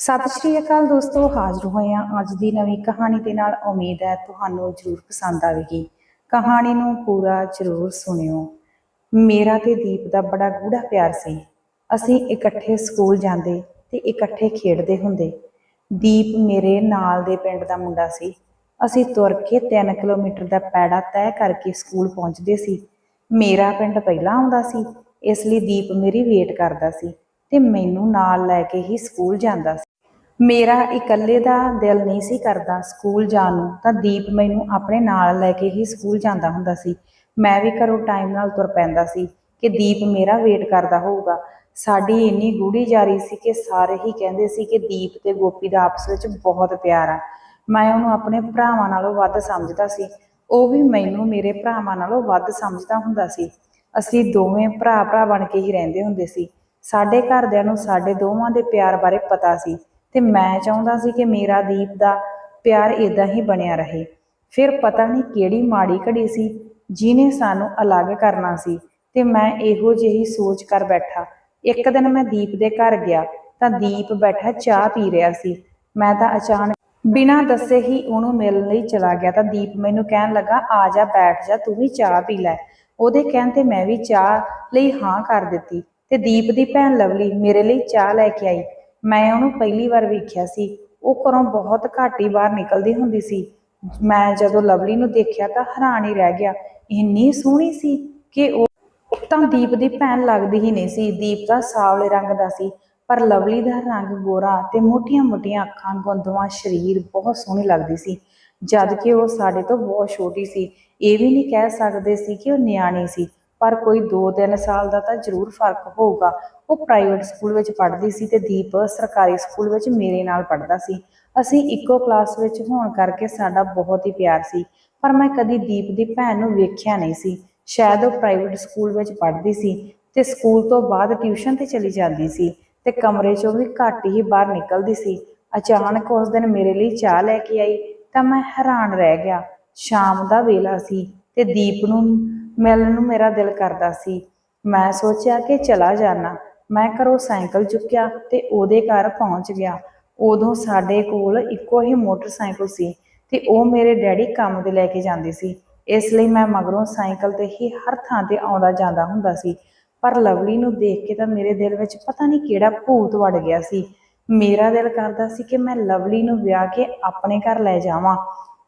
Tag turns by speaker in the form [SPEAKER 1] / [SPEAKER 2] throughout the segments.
[SPEAKER 1] ਸਤਿ ਸ਼੍ਰੀ ਅਕਾਲ ਦੋਸਤੋ, ਹਾਜ਼ਰ ਹੋਏ ਹਾਂ ਅੱਜ ਦੀ ਨਵੀਂ ਕਹਾਣੀ ਦੇ ਨਾਲ। ਉਮੀਦ ਹੈ ਤੁਹਾਨੂੰ ਜ਼ਰੂਰ ਪਸੰਦ ਆਵੇਗੀ। ਕਹਾਣੀ ਨੂੰ ਪੂਰਾ ਜ਼ਰੂਰ ਸੁਣਿਓ। ਮੇਰਾ ਤੇ ਦੀਪ ਦਾ ਬੜਾ ਗੂੜਾ ਪਿਆਰ ਸੀ। ਅਸੀਂ ਇਕੱਠੇ ਸਕੂਲ ਜਾਂਦੇ ਤੇ ਇਕੱਠੇ ਖੇਡਦੇ ਹੁੰਦੇ। ਦੀਪ ਮੇਰੇ ਨਾਲ ਦੇ ਪਿੰਡ ਦਾ ਮੁੰਡਾ ਸੀ। ਅਸੀਂ ਤੁਰ ਕੇ 3 ਕਿਲੋਮੀਟਰ ਦਾ ਪੈੜਾ ਤੈਅ ਕਰਕੇ ਸਕੂਲ ਪਹੁੰਚਦੇ ਸੀ। ਮੇਰਾ ਪਿੰਡ ਪਹਿਲਾਂ ਆਉਂਦਾ ਸੀ, ਇਸ ਲਈ ਦੀਪ ਮੇਰੀ ਵੇਟ ਕਰਦਾ ਸੀ ਤੇ ਮੈਨੂੰ ਨਾਲ ਲੈ ਕੇ ਹੀ ਸਕੂਲ ਜਾਂਦਾ ਸੀ। ਮੇਰਾ ਇਕੱਲੇ ਦਾ ਦਿਲ ਨਹੀਂ ਸੀ ਕਰਦਾ ਸਕੂਲ ਜਾਣ ਨੂੰ, ਤਾਂ ਦੀਪ ਮੈਨੂੰ ਆਪਣੇ ਨਾਲ ਲੈ ਕੇ ਹੀ ਸਕੂਲ ਜਾਂਦਾ ਹੁੰਦਾ ਸੀ। ਮੈਂ ਵੀ ਘਰੋਂ ਟਾਈਮ ਨਾਲ ਤੁਰ ਪੈਂਦਾ ਸੀ ਕਿ ਦੀਪ ਮੇਰਾ ਵੇਟ ਕਰਦਾ ਹੋਊਗਾ। ਸਾਡੀ ਇੰਨੀ ਗੂੜੀ ਜਾਰੀ ਸੀ ਕਿ ਸਾਰੇ ਹੀ ਕਹਿੰਦੇ ਸੀ ਕਿ ਦੀਪ ਤੇ ਗੋਪੀ ਦਾ ਆਪਸ ਵਿੱਚ ਬਹੁਤ ਪਿਆਰ ਆ। ਮੈਂ ਉਹਨੂੰ ਆਪਣੇ ਭਰਾਵਾਂ ਨਾਲੋਂ ਵੱਧ ਸਮਝਦਾ ਸੀ। ਉਹ ਵੀ ਮੈਨੂੰ ਮੇਰੇ ਭਰਾਵਾਂ ਨਾਲੋਂ ਵੱਧ ਸਮਝਦਾ ਹੁੰਦਾ ਸੀ। ਅਸੀਂ ਦੋਵੇਂ ਭਰਾ ਭਰਾ ਬਣ ਕੇ ਹੀ ਰਹਿੰਦੇ ਹੁੰਦੇ ਸੀ। ਸਾਡੇ ਘਰਦਿਆਂ ਨੂੰ ਸਾਡੇ ਦੋਵਾਂ ਦੇ ਪਿਆਰ ਬਾਰੇ ਪਤਾ ਸੀ। ਤੇ ਮੈਂ ਚਾਹੁੰਦਾ ਸੀ ਕਿ ਮੇਰਾ ਦੀਪ ਦਾ ਪਿਆਰ ਇਦਾਂ ਹੀ ਬਣਿਆ ਰਹੇ। ਫਿਰ ਪਤਾ ਨਹੀਂ ਕਿਹੜੀ ਮਾੜੀ ਘੜੀ ਸੀ, ਜਿਹਨੇ ਸਾਨੂੰ ਅਲੱਗ ਕਰਨਾ ਸੀ ਤੇ ਮੈਂ ਇਹੋ ਜਿਹੀ ਸੋਚ ਕਰ ਬੈਠਾ। ਇੱਕ ਦਿਨ ਮੈਂ ਦੀਪ ਦੇ ਘਰ ਗਿਆ ਤਾਂ ਦੀਪ ਬੈਠਾ ਚਾਹ ਪੀ ਰਿਹਾ ਸੀ। ਮੈਂ ਤਾਂ ਅਚਾਨਕ ਬਿਨਾਂ ਦੱਸੇ ਹੀ ਉਹਨੂੰ ਮਿਲਣ ਲਈ ਚਲਾ ਗਿਆ ਤਾਂ ਦੀਪ ਮੈਨੂੰ ਕਹਿਣ ਲੱਗਾ, ਆ ਜਾ, ਬੈਠ ਜਾ, ਤੂੰ ਵੀ ਚਾਹ ਪੀ ਲੈ। ਉਹਦੇ ਕਹਿਣ ਤੇ ਮੈਂ ਵੀ ਚਾਹ ਲਈ ਹਾਂ ਕਰ ਦਿੱਤੀ ਤੇ ਦੀਪ ਦੀ ਭੈਣ ਲਵਲੀ ਮੇਰੇ ਲਈ ਚਾਹ ਲੈ ਕੇ ਆਈ। ਮੈਂ ਉਹਨੂੰ ਪਹਿਲੀ ਵਾਰ ਵੇਖਿਆ ਸੀ, ਉਹ ਘਰੋਂ ਬਹੁਤ ਘੱਟ ਹੀ ਬਾਹਰ ਨਿਕਲਦੀ ਹੁੰਦੀ ਸੀ। ਮੈਂ ਜਦੋਂ ਲਵਲੀ ਨੂੰ ਦੇਖਿਆ ਤਾਂ ਹੈਰਾਨ ਹੀ ਰਹਿ ਗਿਆ, ਇੰਨੀ ਸੋਹਣੀ ਸੀ ਕਿ ਉਹ ਤਾਂ ਦੀਪ ਦੀ ਭੈਣ ਲੱਗਦੀ ਹੀ ਨਹੀਂ ਸੀ, ਦੀਪ ਤਾਂ ਸਾਵਲੇ ਰੰਗ ਦਾ ਸੀ, ਪਰ ਲਵਲੀ ਦਾ ਰੰਗ ਗੋਰਾ ਤੇ ਮੋਟੀਆਂ-ਮੋਟੀਆਂ ਅੱਖਾਂ, ਗੁੰਦਵਾ ਸਰੀਰ ਬਹੁਤ ਸੋਹਣੀ ਲੱਗਦੀ ਸੀ। ਜਦ ਕਿ ਉਹ ਸਾਡੇ ਤੋਂ ਬਹੁਤ ਛੋਟੀ ਸੀ, ਇਹ ਵੀ ਨਹੀਂ ਕਹਿ ਸਕਦੇ ਸੀ ਕਿ ਉਹ ਨਿਆਣੀ ਸੀ। ਪਰ ਕੋਈ 2-3 ਸਾਲ ਦਾ ਤਾਂ ਜ਼ਰੂਰ ਫ਼ਰਕ ਹੋਊਗਾ। ਉਹ ਪ੍ਰਾਈਵੇਟ ਸਕੂਲ ਵਿੱਚ ਪੜ੍ਹਦੀ ਸੀ ਤੇ ਦੀਪ ਸਰਕਾਰੀ ਸਕੂਲ ਵਿੱਚ ਮੇਰੇ ਨਾਲ ਪੜ੍ਹਦਾ ਸੀ। ਅਸੀਂ ਇੱਕੋ ਕਲਾਸ ਵਿੱਚ ਹੋਣ ਕਰਕੇ ਸਾਡਾ ਬਹੁਤ ਹੀ ਪਿਆਰ ਸੀ, ਪਰ ਮੈਂ ਕਦੀ ਦੀਪ ਦੀ ਭੈਣ ਨੂੰ ਵੇਖਿਆ ਨਹੀਂ ਸੀ। ਸ਼ਾਇਦ ਉਹ ਪ੍ਰਾਈਵੇਟ ਸਕੂਲ ਵਿੱਚ ਪੜ੍ਹਦੀ ਸੀ ਤੇ ਸਕੂਲ ਤੋਂ ਬਾਅਦ ਟਿਊਸ਼ਨ ਤੇ ਚਲੀ ਜਾਂਦੀ ਸੀ ਤੇ ਕਮਰੇ ਚੋਂ ਵੀ ਘੱਟ ਹੀ ਬਾਹਰ ਨਿਕਲਦੀ ਸੀ। ਅਚਾਨਕ ਉਸ ਦਿਨ ਮੇਰੇ ਲਈ ਚਾਹ ਲੈ ਕੇ ਆਈ ਤਾਂ ਮੈਂ ਹੈਰਾਨ ਰਹਿ ਗਿਆ। ਸ਼ਾਮ ਦਾ ਵੇਲਾ ਸੀ ਤੇ ਦੀਪ ਨੂੰ ਮਿਲਣ ਨੂੰ ਮੇਰਾ ਦਿਲ ਕਰਦਾ ਸੀ। ਮੈਂ ਸੋਚਿਆ ਕਿ ਚਲਾ ਜਾਣਾ ਮੈਂ ਘਰੋਂ ਸਾਈਕਲ ਚੁੱਕਿਆ ਤੇ ਉਹਦੇ ਘਰ ਪਹੁੰਚ ਗਿਆ। ਉਦੋਂ ਸਾਡੇ ਕੋਲ ਇੱਕੋ ਹੀ ਮੋਟਰਸਾਈਕਲ ਸੀ ਤੇ ਉਹ ਮੇਰੇ ਡੈਡੀ ਕੰਮ ਤੇ ਲੈ ਕੇ ਜਾਂਦੇ ਸੀ। ਇਸ ਲਈ ਮੈਂ ਮਗਰੋਂ ਸਾਈਕਲ ਤੇ ਹੀ ਹਰ ਥਾਂ ਤੇ ਆਉਂਦਾ ਜਾਂਦਾ ਹੁੰਦਾ ਸੀ। ਪਰ ਲਵਲੀ ਨੂੰ ਦੇਖ ਕੇ ਤਾਂ ਮੇਰੇ ਦਿਲ ਵਿੱਚ ਪਤਾ ਨਹੀਂ ਕਿਹੜਾ ਭੂਤ ਵੜ ਗਿਆ ਸੀ। ਮੇਰਾ ਦਿਲ ਕਰਦਾ ਸੀ ਕਿ ਮੈਂ ਲਵਲੀ ਨੂੰ ਵਿਆਹ ਕੇ ਆਪਣੇ ਘਰ ਲੈ ਜਾਵਾਂ।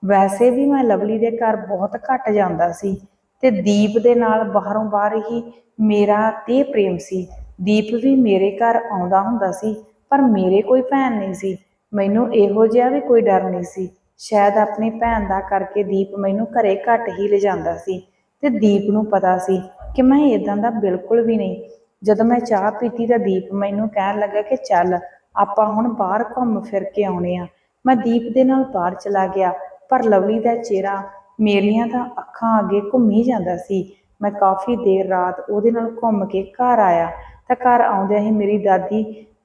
[SPEAKER 1] ਵੈਸੇ ਵੀ ਮੈਂ ਲਵਲੀ ਦੇ ਘਰ ਬਹੁਤ ਘੱਟ ਜਾਂਦਾ ਸੀ। ਤੇ ਦੀਪ ਦੇ ਨਾਲ ਬਾਹਰੋਂ ਬਾਹਰ ਹੀ ਮੇਰਾ ਤੇ ਪ੍ਰੇਮ ਸੀ। ਦੀਪ ਵੀ ਮੇਰੇ ਘਰ ਆਉਂਦਾ ਹੁੰਦਾ ਸੀ, ਪਰ ਮੇਰੇ ਕੋਈ ਭੈਣ ਨਹੀਂ ਸੀ। ਮੈਨੂੰ ਇਹੋ ਜਿਹਾ ਵੀ ਕੋਈ ਡਰ ਨਹੀਂ ਸੀ। ਸ਼ਾਇਦ ਆਪਣੀ ਭੈਣ ਦਾ ਕਰਕੇ ਦੀਪ ਮੈਨੂੰ ਘਰੇ ਘੱਟ ਹੀ ਲਿਜਾਂਦਾ ਸੀ ਤੇ ਦੀਪ ਨੂੰ ਪਤਾ ਸੀ ਕਿ ਮੈਂ ਇਦਾਂ ਦਾ ਬਿਲਕੁਲ ਵੀ ਨਹੀਂ। ਜਦੋਂ ਮੈਂ ਚਾਹ ਪੀਤੀ ਤਾਂ ਦੀਪ ਮੈਨੂੰ ਕਹਿਣ ਲੱਗਾ ਕਿ ਚੱਲ, ਆਪਾਂ ਹੁਣ ਬਾਹਰ ਘੁੰਮ ਫਿਰ ਕੇ ਆਉਣੇ ਆ। ਮੈਂ ਦੀਪ ਦੇ ਨਾਲ ਬਾਹਰ ਚਲਾ ਗਿਆ, ਪਰ ਲਵਲੀ ਦਾ ਚਿਹਰਾ ਮੇਰੀਆਂ ਤਾਂ ਅੱਖਾਂ ਅੱਗੇ ਘੁੰਮੀ ਜਾਂਦਾ ਸੀ। ਮੈਂ ਕਾਫੀ ਦੇਰ ਰਾਤ ਉਹਦੇ ਨਾਲ ਘੁੰਮ ਕੇ ਘਰ ਆਇਆ। ਤਾਂ ਘਰ ਆਉਂਦਿਆਂ ਹੀ ਮੇਰੀ ਦਾਦੀ,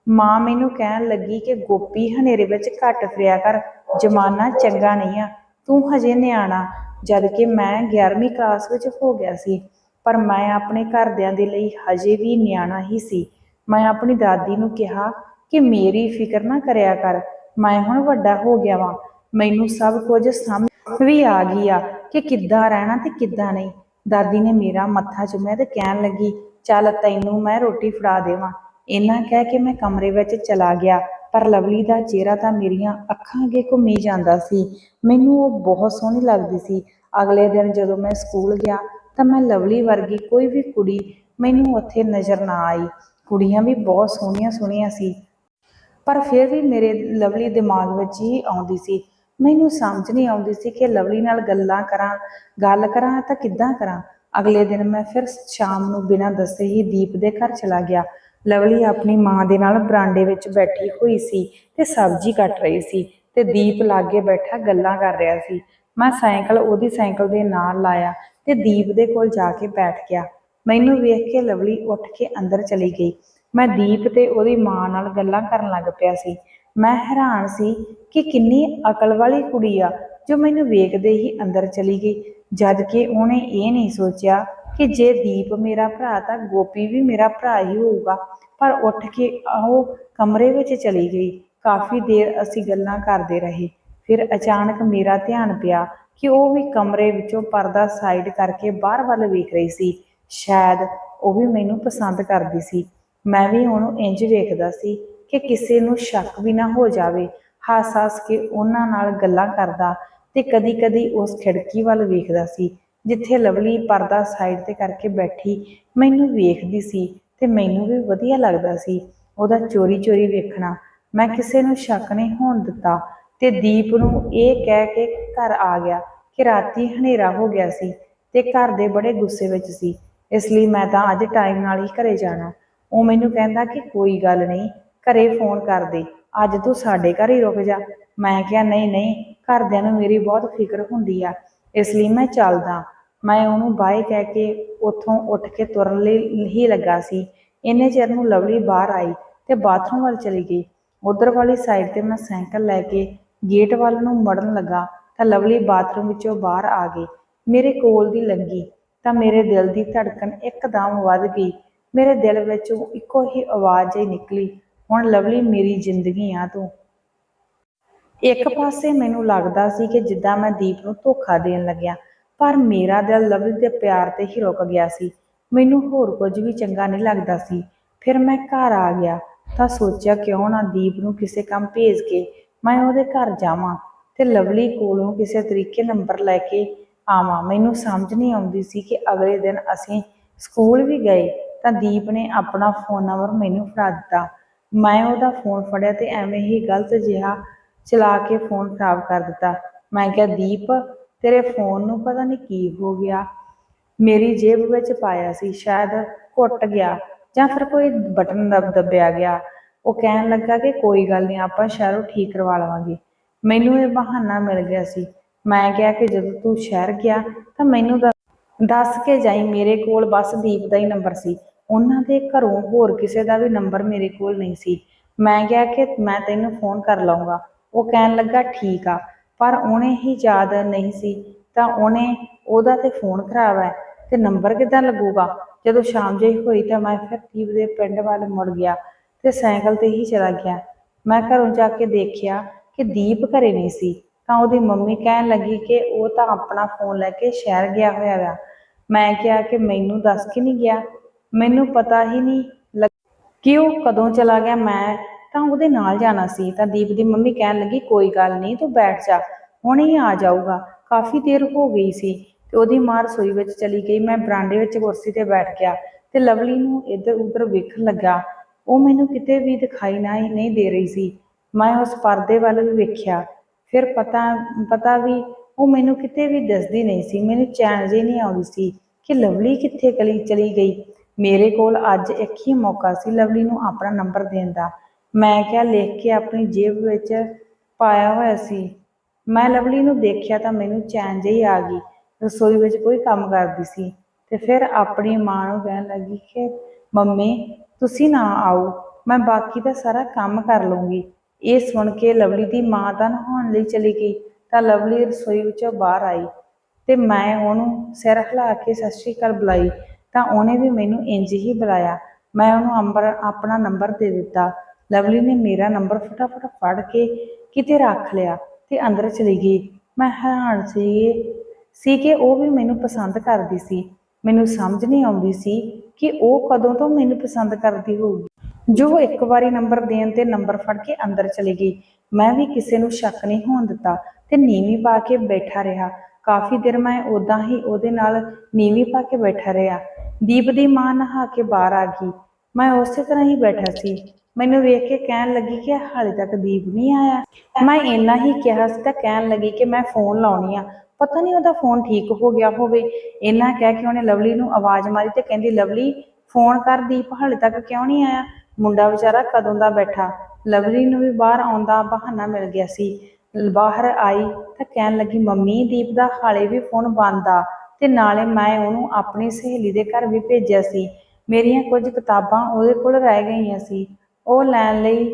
[SPEAKER 1] ਮਾਂ, ਮੈਨੂੰ ਕਹਿਣ ਲੱਗੀ ਕਿ ਗੋਪੀ ਹਨੇਰੇ ਵਿੱਚ ਘੱਟ ਫਿਰਿਆ ਕਰ। ਜਮਾਨਾ ਚੰਗਾ ਨਹੀਂ ਆ। ਤੂੰ ਹਜੇ ਨਿਆਣਾ, ਜਦ ਕਿ ਮੈਂ 11ਵੀਂ ਕਲਾਸ ਵਿੱਚ ਹੋ ਗਿਆ ਸੀ। ਪਰ ਮੈਂ ਆਪਣੇ ਘਰਦਿਆਂ ਦੇ ਲਈ ਹਜੇ ਵੀ ਨਿਆਣਾ ਹੀ ਸੀ। ਮੈਂ ਆਪਣੀ ਦਾਦੀ ਨੂੰ ਕਿਹਾ ਕਿ ਮੇਰੀ ਫਿਕਰ ਨਾ ਕਰਿਆ ਕਰ। ਮੈਂ ਹੁਣ ਵੱਡਾ ਹੋ ਗਿਆ ਵਾਂ। ਮੈਨੂੰ ਸਭ ਕੁਝ ਸਮਝ ਵੀ ਆ ਗਈ ਆ ਕਿ ਕਿੱਦਾਂ ਰਹਿਣਾ ਤੇ ਕਿੱਦਾਂ ਨਹੀਂ। ਦਾਦੀ ਨੇ ਮੇਰਾ ਮੱਥਾ ਚੁੰਮਿਆ ਤੇ ਕਹਿਣ ਲੱਗੀ, ਚੱਲ ਤੈਨੂੰ ਮੈਂ ਰੋਟੀ ਫੜਾ ਦੇਵਾਂ। ਇਹਨਾਂ ਕਹਿ ਕੇ ਮੈਂ ਕਮਰੇ ਵਿੱਚ ਚਲਾ ਗਿਆ, ਪਰ ਲਵਲੀ ਦਾ ਚਿਹਰਾ ਤਾਂ ਮੇਰੀਆਂ ਅੱਖਾਂ ਅੱਗੇ ਘੁੰਮੀ ਜਾਂਦਾ ਸੀ। ਮੈਨੂੰ ਉਹ ਬਹੁਤ ਸੋਹਣੀ ਲੱਗਦੀ ਸੀ। ਅਗਲੇ ਦਿਨ ਜਦੋਂ ਮੈਂ ਸਕੂਲ ਗਿਆ ਤਾਂ ਮੈਂ ਲਵਲੀ ਵਰਗੀ ਕੋਈ ਵੀ ਕੁੜੀ ਮੈਨੂੰ ਉੱਥੇ ਨਜ਼ਰ ਨਾ ਆਈ। ਕੁੜੀਆਂ ਵੀ ਬਹੁਤ ਸੋਹਣੀਆਂ ਸੋਹਣੀਆਂ ਸੀ। ਪਰ ਫਿਰ ਵੀ ਮੇਰੇ ਲਵਲੀ ਦਿਮਾਗ ਵਿੱਚ ਹੀ ਆਉਂਦੀ ਸੀ ਮੈਨੂੰ ਸਮਝ ਨਹੀਂ ਆਉਂਦੀ ਸੀ ਕਿ ਲਵਲੀ ਨਾਲ ਗੱਲਾਂ ਕਰਾਂ, ਗੱਲ ਕਰਾਂ ਤਾਂ ਕਿੱਦਾਂ ਕਰਾਂ। ਅਗਲੇ ਦਿਨ ਮੈਂ ਫਿਰ ਸ਼ਾਮ ਨੂੰ ਬਿਨਾਂ ਦੱਸੇ ਹੀ ਦੀਪ ਦੇ ਘਰ ਚਲਾ ਗਿਆ। ਲਵਲੀ ਆਪਣੀ ਮਾਂ ਦੇ ਨਾਲ ਬਰਾਂਡੇ ਵਿੱਚ ਬੈਠੀ ਹੋਈ ਸੀ ਤੇ ਸਬਜ਼ੀ ਕੱਟ ਰਹੀ ਸੀ ਤੇ ਦੀਪ ਲਾਗੇ ਬੈਠਾ ਗੱਲਾਂ ਕਰ ਰਿਹਾ ਸੀ। ਮੈਂ ਸਾਈਕਲ ਉਹਦੀ ਸਾਈਕਲ ਦੇ ਨਾਲ ਲਾਇਆ ਤੇ ਦੀਪ ਦੇ ਕੋਲ ਜਾ ਕੇ ਬੈਠ ਗਿਆ। ਮੈਨੂੰ ਵੇਖ ਕੇ ਲਵਲੀ ਉੱਠ ਕੇ ਅੰਦਰ ਚਲੀ ਗਈ। ਮੈਂ ਦੀਪ ਤੇ ਉਹਦੀ ਮਾਂ ਨਾਲ ਗੱਲਾਂ ਕਰਨ ਲੱਗ ਪਿਆ ਸੀ। ਮੈਂ ਹੈਰਾਨ ਸੀ ਕਿ ਕਿੰਨੀ ਅਕਲ ਵਾਲੀ ਕੁੜੀ ਆ ਜੋ ਮੈਨੂੰ ਵੇਖਦੇ ਹੀ ਅੰਦਰ ਚਲੀ ਗਈ। ਜਦ ਕਿ ਉਹਨੇ ਇਹ ਨਹੀਂ ਸੋਚਿਆ ਕਿ ਜੇ ਦੀਪ ਮੇਰਾ ਭਰਾ ਤਾਂ ਗੋਪੀ ਵੀ ਮੇਰਾ ਭਰਾ ਹੀ ਹੋਊਗਾ। ਪਰ ਉੱਠ ਕੇ ਉਹ ਕਮਰੇ ਵਿੱਚ ਚਲੀ ਗਈ। ਕਾਫੀ ਦੇਰ ਅਸੀਂ ਗੱਲਾਂ ਕਰਦੇ ਰਹੇ। ਫਿਰ ਅਚਾਨਕ ਮੇਰਾ ਧਿਆਨ ਪਿਆ ਕਿ ਉਹ ਵੀ ਕਮਰੇ ਵਿੱਚੋਂ ਪਰਦਾ ਸਾਈਡ ਕਰਕੇ ਬਾਹਰ ਵੱਲ ਵੇਖ ਰਹੀ ਸੀ। ਸ਼ਾਇਦ ਉਹ ਵੀ ਮੈਨੂੰ ਪਸੰਦ ਕਰਦੀ ਸੀ। ਮੈਂ ਵੀ ਉਹਨੂੰ ਇੰਜ ਵੇਖਦਾ ਸੀ। ਕਿ ਕਿਸੇ ਨੂੰ ਸ਼ੱਕ ਵੀ ਨਾ ਹੋ ਜਾਵੇ, ਹੱਸ-ਹੱਸ ਕੇ ਉਹਨਾਂ ਨਾਲ ਗੱਲਾਂ ਕਰਦਾ ਤੇ ਕਦੀ-ਕਦੀ ਉਸ ਖਿੜਕੀ ਵੱਲ ਵੇਖਦਾ ਸੀ, ਜਿੱਥੇ ਲਵਲੀ ਪਰਦਾ ਸਾਈਡ ਤੇ ਕਰਕੇ ਬੈਠੀ ਮੈਨੂੰ ਵੇਖਦੀ ਸੀ ਤੇ ਮੈਨੂੰ ਵੀ ਵਧੀਆ ਲੱਗਦਾ ਸੀ। ਉਹਦਾ ਚੋਰੀ-ਚੋਰੀ ਵੇਖਣਾ, ਮੈਂ ਕਿਸੇ ਨੂੰ ਸ਼ੱਕ ਨਹੀਂ ਹੋਣ ਦਿੱਤਾ ਤੇ ਦੀਪ ਨੂੰ ਇਹ ਕਹਿ ਕੇ ਘਰ ਆ ਗਿਆ ਕਿ ਰਾਤੀ ਹਨੇਰਾ ਹੋ ਗਿਆ ਸੀ ਤੇ ਘਰ ਦੇ ਬੜੇ ਗੁੱਸੇ ਵਿੱਚ ਸੀ, ਇਸ ਲਈ ਮੈਂ ਤਾਂ ਅੱਜ ਟਾਈਮ ਨਾਲ ਹੀ ਘਰੇ ਜਾਣਾ। ਉਹ ਮੈਨੂੰ ਕਹਿੰਦਾ ਕਿ ਕੋਈ ਗੱਲ ਨਹੀਂ ਘਰੇ ਫੋਨ ਕਰ ਦੇ ਅੱਜ ਤੂੰ ਸਾਡੇ ਘਰ ਹੀ ਰੁਕ ਜਾ। ਮੈਂ ਕਿਹਾ, ਨਹੀਂ ਨਹੀਂ, ਘਰਦਿਆਂ ਨੂੰ ਮੇਰੀ ਬਹੁਤ ਫਿਕਰ ਹੁੰਦੀ ਆ, ਇਸ ਲਈ ਮੈਂ ਚੱਲਦਾ। ਮੈਂ ਉਹਨੂੰ ਬਾਏ ਕਹਿ ਕੇ ਉੱਥੋਂ ਉੱਠ ਕੇ ਤੁਰਨ ਲਈ ਹੀ ਲੱਗਾ ਸੀ। ਇੰਨੇ ਚਿਰ ਨੂੰ ਲਵਲੀ ਬਾਹਰ ਆਈ ਤੇ ਬਾਥਰੂਮ ਵੱਲ ਚਲੀ ਗਈ। ਉਧਰ ਵਾਲੀ ਸਾਈਡ ਤੇ ਮੈਂ ਸਾਈਕਲ ਲੈ ਕੇ ਗੇਟ ਵੱਲ ਨੂੰ ਮੜਨ ਲੱਗਾ ਤਾਂ ਲਵਲੀ ਬਾਥਰੂਮ ਵਿੱਚੋਂ ਬਾਹਰ ਆ ਗਈ। ਮੇਰੇ ਕੋਲ ਦੀ ਲੰਗੀ ਤਾਂ ਮੇਰੇ ਦਿਲ ਦੀ ਧੜਕਣ ਇੱਕਦਮ ਵੱਧ ਗਈ। ਮੇਰੇ ਦਿਲ ਵਿੱਚੋਂ ਇੱਕੋ ਹੀ ਆਵਾਜ਼ ਹੀ ਨਿਕਲੀ ਹੁਣ ਲਵਲੀ ਮੇਰੀ ਜ਼ਿੰਦਗੀ ਆ ਤੂੰ। ਇੱਕ ਪਾਸੇ ਮੈਨੂੰ ਲੱਗਦਾ ਸੀ ਕਿ ਜਿੱਦਾਂ ਮੈਂ ਦੀਪ ਨੂੰ ਧੋਖਾ ਦੇਣ ਲੱਗਿਆ, ਪਰ ਮੇਰਾ ਦਿਲ ਲਵਲੀ ਦੇ ਪਿਆਰ ਤੇ ਹੀ ਰੁਕ ਗਿਆ ਸੀ। ਮੈਨੂੰ ਹੋਰ ਕੁਝ ਵੀ ਚੰਗਾ ਨਹੀਂ ਲੱਗਦਾ ਸੀ। ਫਿਰ ਮੈਂ ਘਰ ਆ ਗਿਆ ਤਾਂ ਸੋਚਿਆ ਕਿਉਂ ਨਾ ਦੀਪ ਨੂੰ ਕਿਸੇ ਕੰਮ ਭੇਜ ਕੇ ਮੈਂ ਉਹਦੇ ਘਰ ਜਾਵਾਂ ਤੇ ਲਵਲੀ ਕੋਲੋਂ ਕਿਸੇ ਤਰੀਕੇ ਨੰਬਰ ਲੈ ਕੇ ਆਵਾਂ। ਮੈਨੂੰ ਸਮਝ ਨਹੀਂ ਆਉਂਦੀ ਸੀ ਕਿ ਅਗਲੇ ਦਿਨ ਅਸੀਂ ਸਕੂਲ ਵੀ ਗਏ ਤਾਂ ਦੀਪ ਨੇ ਆਪਣਾ ਫੋਨ ਨੰਬਰ ਮੈਨੂੰ ਫੜਾ ਦਿੱਤਾ। ਮੈਂ ਉਹਦਾ ਫੋਨ ਫੜਿਆ ਤੇ ਐਵੇਂ ਹੀ ਗਲਤ ਜਿਹਾ ਚਲਾ ਕੇ ਫੋਨ ਖਰਾਬ ਕਰ ਦਿੱਤਾ। ਮੈਂ ਕਿਹਾ, ਦੀਪ, ਤੇਰੇ ਫੋਨ ਨੂੰ ਪਤਾ ਨਹੀਂ ਕੀ ਹੋ ਗਿਆ। ਮੇਰੀ ਜੇਬ ਵਿੱਚ ਪਾਇਆ ਸੀ, ਸ਼ਾਇਦ ਘੁੱਟ ਗਿਆ ਜਾਂ ਫਿਰ ਕੋਈ ਬਟਨ ਦਬ, ਦਬਿਆ ਗਿਆ। ਉਹ ਕਹਿਣ ਲੱਗਾ ਕਿ ਕੋਈ ਗੱਲ ਨਹੀਂ ਆਪਾਂ ਸ਼ਹਿਰੋਂ ਠੀਕ ਕਰਵਾ ਲਵਾਂਗੇ। ਮੈਨੂੰ ਇਹ ਬਹਾਨਾ ਮਿਲ ਗਿਆ ਸੀ। ਮੈਂ ਕਿਹਾ ਕਿ ਜਦੋਂ ਤੂੰ ਸ਼ਹਿਰ ਗਿਆ ਤਾਂ ਮੈਨੂੰ ਦੱਸ- ਦੱਸ ਕੇ ਜਾਈ, ਮੇਰੇ ਕੋਲ ਬਸ ਦੀਪ ਦਾ ਹੀ ਨੰਬਰ ਸੀ। ਉਹਨਾਂ ਦੇ ਘਰੋਂ ਹੋਰ ਕਿਸੇ ਦਾ ਵੀ ਨੰਬਰ ਮੇਰੇ ਕੋਲ ਨਹੀਂ ਸੀ। ਮੈਂ ਕਿਹਾ ਕਿ ਮੈਂ ਤੈਨੂੰ ਫੋਨ ਕਰ ਲਵਾਂਗਾ ਉਹ ਕਹਿਣ ਲੱਗਾ, ਠੀਕ ਆ। ਪਰ ਉਹਨੇ ਹੀ ਯਾਦ ਨਹੀਂ ਸੀ, ਤਾਂ ਉਹਨੇ ਉਹਦਾ ਤੇ ਫੋਨ ਖਰਾਬ ਹੈ ਤੇ ਨੰਬਰ ਕਿੱਦਾਂ ਲੱਗੂਗਾ? ਜਦੋਂ ਸ਼ਾਮ ਜਿਹੀ ਹੋਈ ਤਾਂ ਮੈਂ ਫਿਰ ਦੀਪ ਦੇ ਪਿੰਡ ਵੱਲ ਮੁੜ ਗਿਆ ਤੇ ਸਾਈਕਲ ਤੇ ਹੀ ਚਲਾ ਗਿਆ। ਮੈਂ ਘਰੋਂ ਜਾ ਕੇ ਦੇਖਿਆ ਕਿ ਦੀਪ ਘਰੇ ਨਹੀਂ ਸੀ, ਤਾਂ ਉਹਦੀ ਮੰਮੀ ਕਹਿਣ ਲੱਗੀ ਕਿ ਉਹ ਤਾਂ ਆਪਣਾ ਫੋਨ ਲੈ ਕੇ ਸ਼ਹਿਰ ਗਿਆ ਹੋਇਆ ਵਾ। ਮੈਂ ਕਿਹਾ ਕਿ ਮੈਨੂੰ ਦੱਸ ਕੇ ਨਹੀਂ ਗਿਆ? ਮੈਨੂੰ ਪਤਾ ਹੀ ਨਹੀਂ ਕਿ ਉਹ ਕਦੋਂ ਚਲਾ ਗਿਆ ਮੈਂ ਤਾਂ ਉਹਦੇ ਨਾਲ ਜਾਣਾ ਸੀ। ਤਾਂ ਦੀਪ ਦੀ ਮੰਮੀ ਕਹਿਣ ਲੱਗੀ, ਕੋਈ ਗੱਲ ਨਹੀਂ, ਤੂੰ ਬੈਠ ਜਾ। ਹੁਣੇ ਹੀ ਆ ਜਾਊਗਾ। ਕਾਫੀ ਦੇਰ ਹੋ ਗਈ ਸੀ ਤੇ ਉਹਦੀ ਮਾਂ ਰਸੋਈ ਵਿੱਚ ਚਲੀ ਗਈ। ਮੈਂ ਬਰਾਂਡੇ ਵਿੱਚ ਕੁਰਸੀ ਤੇ ਬੈਠ ਗਿਆ ਤੇ ਲਵਲੀ ਨੂੰ ਇੱਧਰ ਉੱਧਰ ਵੇਖਣ ਲੱਗਾ। ਉਹ ਮੈਨੂੰ ਕਿਤੇ ਵੀ ਦਿਖਾਈ ਨਾ ਨਹੀਂ ਦੇ ਰਹੀ ਸੀ। ਮੈਂ ਉਸ ਪਰਦੇ ਵੱਲ ਵੀ ਵੇਖਿਆ। ਫਿਰ ਪਤਾ ਪਤਾ ਵੀ ਉਹ ਮੈਨੂੰ ਕਿਤੇ ਵੀ ਦਿਸਦੀ ਨਹੀਂ ਸੀ। ਮੈਨੂੰ ਚੈਨ ਜਿਹੀ ਨਹੀਂ ਆਉਂਦੀ ਸੀ ਕਿ ਲਵਲੀ ਕਿੱਥੇ ਗਲੀ ਚਲੀ ਗਈ। ਮੇਰੇ ਕੋਲ ਅੱਜ ਇੱਕ ਹੀ ਮੌਕਾ ਸੀ ਲਵਲੀ ਨੂੰ ਆਪਣਾ ਨੰਬਰ ਦੇਣ ਦਾ। ਮੈਂ ਕਿਹਾ, ਲਿਖ ਕੇ ਆਪਣੀ ਜੇਬ ਵਿੱਚ ਪਾਇਆ ਹੋਇਆ ਸੀ। ਮੈਂ ਲਵਲੀ ਨੂੰ ਦੇਖਿਆ ਤਾਂ ਮੈਨੂੰ ਚੈਨ ਜਿਹੀ ਆ ਗਈ। ਰਸੋਈ ਵਿੱਚ ਕੋਈ ਕੰਮ ਕਰਦੀ ਸੀ ਤੇ ਫਿਰ ਆਪਣੀ ਮਾਂ ਨੂੰ ਕਹਿਣ ਲੱਗੀ ਕਿ, ਮੰਮੀ, ਤੁਸੀਂ ਨਾ ਆਓ, ਮੈਂ ਬਾਕੀ ਦਾ ਸਾਰਾ ਕੰਮ ਕਰ ਲਵਾਂਗੀ ਇਹ ਸੁਣ ਕੇ ਲਵਲੀ ਦੀ ਮਾਂ ਤਾਂ ਨਹਾਉਣ ਲਈ ਚਲੀ ਗਈ, ਤਾਂ ਲਵਲੀ ਰਸੋਈ ਵਿੱਚੋਂ ਬਾਹਰ ਆਈ ਤੇ ਮੈਂ ਉਹਨੂੰ ਸਿਰ ਹਿਲਾ ਕੇ ਸਤਿ ਸ਼੍ਰੀ ਅਕਾਲ ਬੁਲਾਈ। ਤਾਂ ਉਹਨੇ ਵੀ ਮੈਨੂੰ ਇੰਜ ਹੀ ਬੁਲਾਇਆ। ਮੈਂ ਉਹਨੂੰ ਅੰਬਰ, ਆਪਣਾ ਨੰਬਰ ਦੇ ਦਿੱਤਾ। ਲਵਲੀ ਨੇ ਮੇਰਾ ਨੰਬਰ ਫਟਾਫਟ ਫੜ ਕੇ ਕਿਤੇ ਰੱਖ ਲਿਆ ਤੇ ਅੰਦਰ ਚਲੀ ਗਈ। ਮੈਂ ਹੈਰਾਨ ਸੀ ਸੀ ਕਿ ਉਹ ਵੀ ਮੈਨੂੰ ਪਸੰਦ ਕਰਦੀ ਸੀ। ਮੈਨੂੰ ਸਮਝ ਨਹੀਂ ਆਉਂਦੀ ਸੀ ਕਿ ਉਹ ਕਦੋਂ ਤੋਂ ਮੈਨੂੰ ਪਸੰਦ ਕਰਦੀ ਹੋਊਗੀ। ਜੋ ਇੱਕ ਵਾਰੀ ਨੰਬਰ ਦੇਣ ਤੇ ਨੰਬਰ ਫੜ ਕੇ ਅੰਦਰ ਚਲੀ ਗਈ। ਮੈਂ ਵੀ ਕਿਸੇ ਨੂੰ ਸ਼ੱਕ ਨਹੀਂ ਹੋਣ ਦਿੱਤਾ ਤੇ ਨੀਵੀਂ ਪਾ ਕੇ ਬੈਠਾ ਰਿਹਾ। ਕਾਫੀ ਦੇਰ ਮੈਂ ਉਦਾਂ ਹੀ ਉਹਦੇ ਨਾਲ ਨੀਵੀਂ ਪਾ ਕੇ ਬੈਠਾ ਰਿਹਾ। ਦੀਪ ਦੀ ਮਾਂ ਨਹਾ ਕੇ ਬਾਹਰ ਆ ਗਈ। ਮੈਂ ਉਸੇ ਤਰ੍ਹਾਂ ਹੀ ਬੈਠਾ ਸੀ। ਮੈਨੂੰ ਵੇਖ ਕੇ ਕਹਿਣ ਲੱਗੀ ਕਿ ਹਾਲੇ ਤੱਕ ਦੀਪ ਨਹੀਂ ਆਇਆ। ਮੈਂ ਇੰਨਾ ਹੀ ਕਿਹਾ ਸੀ ਤਾਂ ਕਹਿਣ ਲੱਗੀ ਕਿ ਮੈਂ ਫੋਨ ਲਾਉਣੀ ਆ। ਪਤਾ ਨਹੀਂ ਉਹਦਾ ਫੋਨ ਠੀਕ ਹੋ ਗਿਆ ਹੋਵੇ। ਇੰਨਾ ਕਹਿ ਕੇ ਉਹਨੇ ਲਵਲੀ ਨੂੰ ਆਵਾਜ਼ ਮਾਰੀ ਤੇ ਕਹਿੰਦੀ, ਲਵਲੀ, ਫੋਨ ਕਰ ਦੀਪ, ਹਾਲੇ ਤੱਕ ਕਿਉਂ ਨਹੀਂ ਆਇਆ? ਮੁੰਡਾ ਵਿਚਾਰਾ ਕਦੋਂ ਦਾ ਬੈਠਾ? ਲਵਲੀ ਨੂੰ ਵੀ ਬਾਹਰ ਆਉਂਦਾ ਬਹਾਨਾ ਮਿਲ ਗਿਆ ਸੀ। ਬਾਹਰ ਆਈ ਤਾਂ ਕਹਿਣ ਲੱਗੀ, ਮੰਮੀ, ਦੀਪ ਦਾ ਹਾਲੇ ਵੀ ਫੋਨ ਬੰਦ ਆ ਤੇ ਨਾਲੇ ਮੈਂ ਉਹਨੂੰ ਆਪਣੀ ਸਹੇਲੀ ਦੇ ਘਰ ਵੀ ਭੇਜਿਆ ਸੀ। ਮੇਰੀਆਂ ਕੁਝ ਕਿਤਾਬਾਂ ਉਹਦੇ ਕੋਲ ਰਹਿ ਗਈਆਂ ਸੀ। ਉਹ ਲੈਣ ਲਈ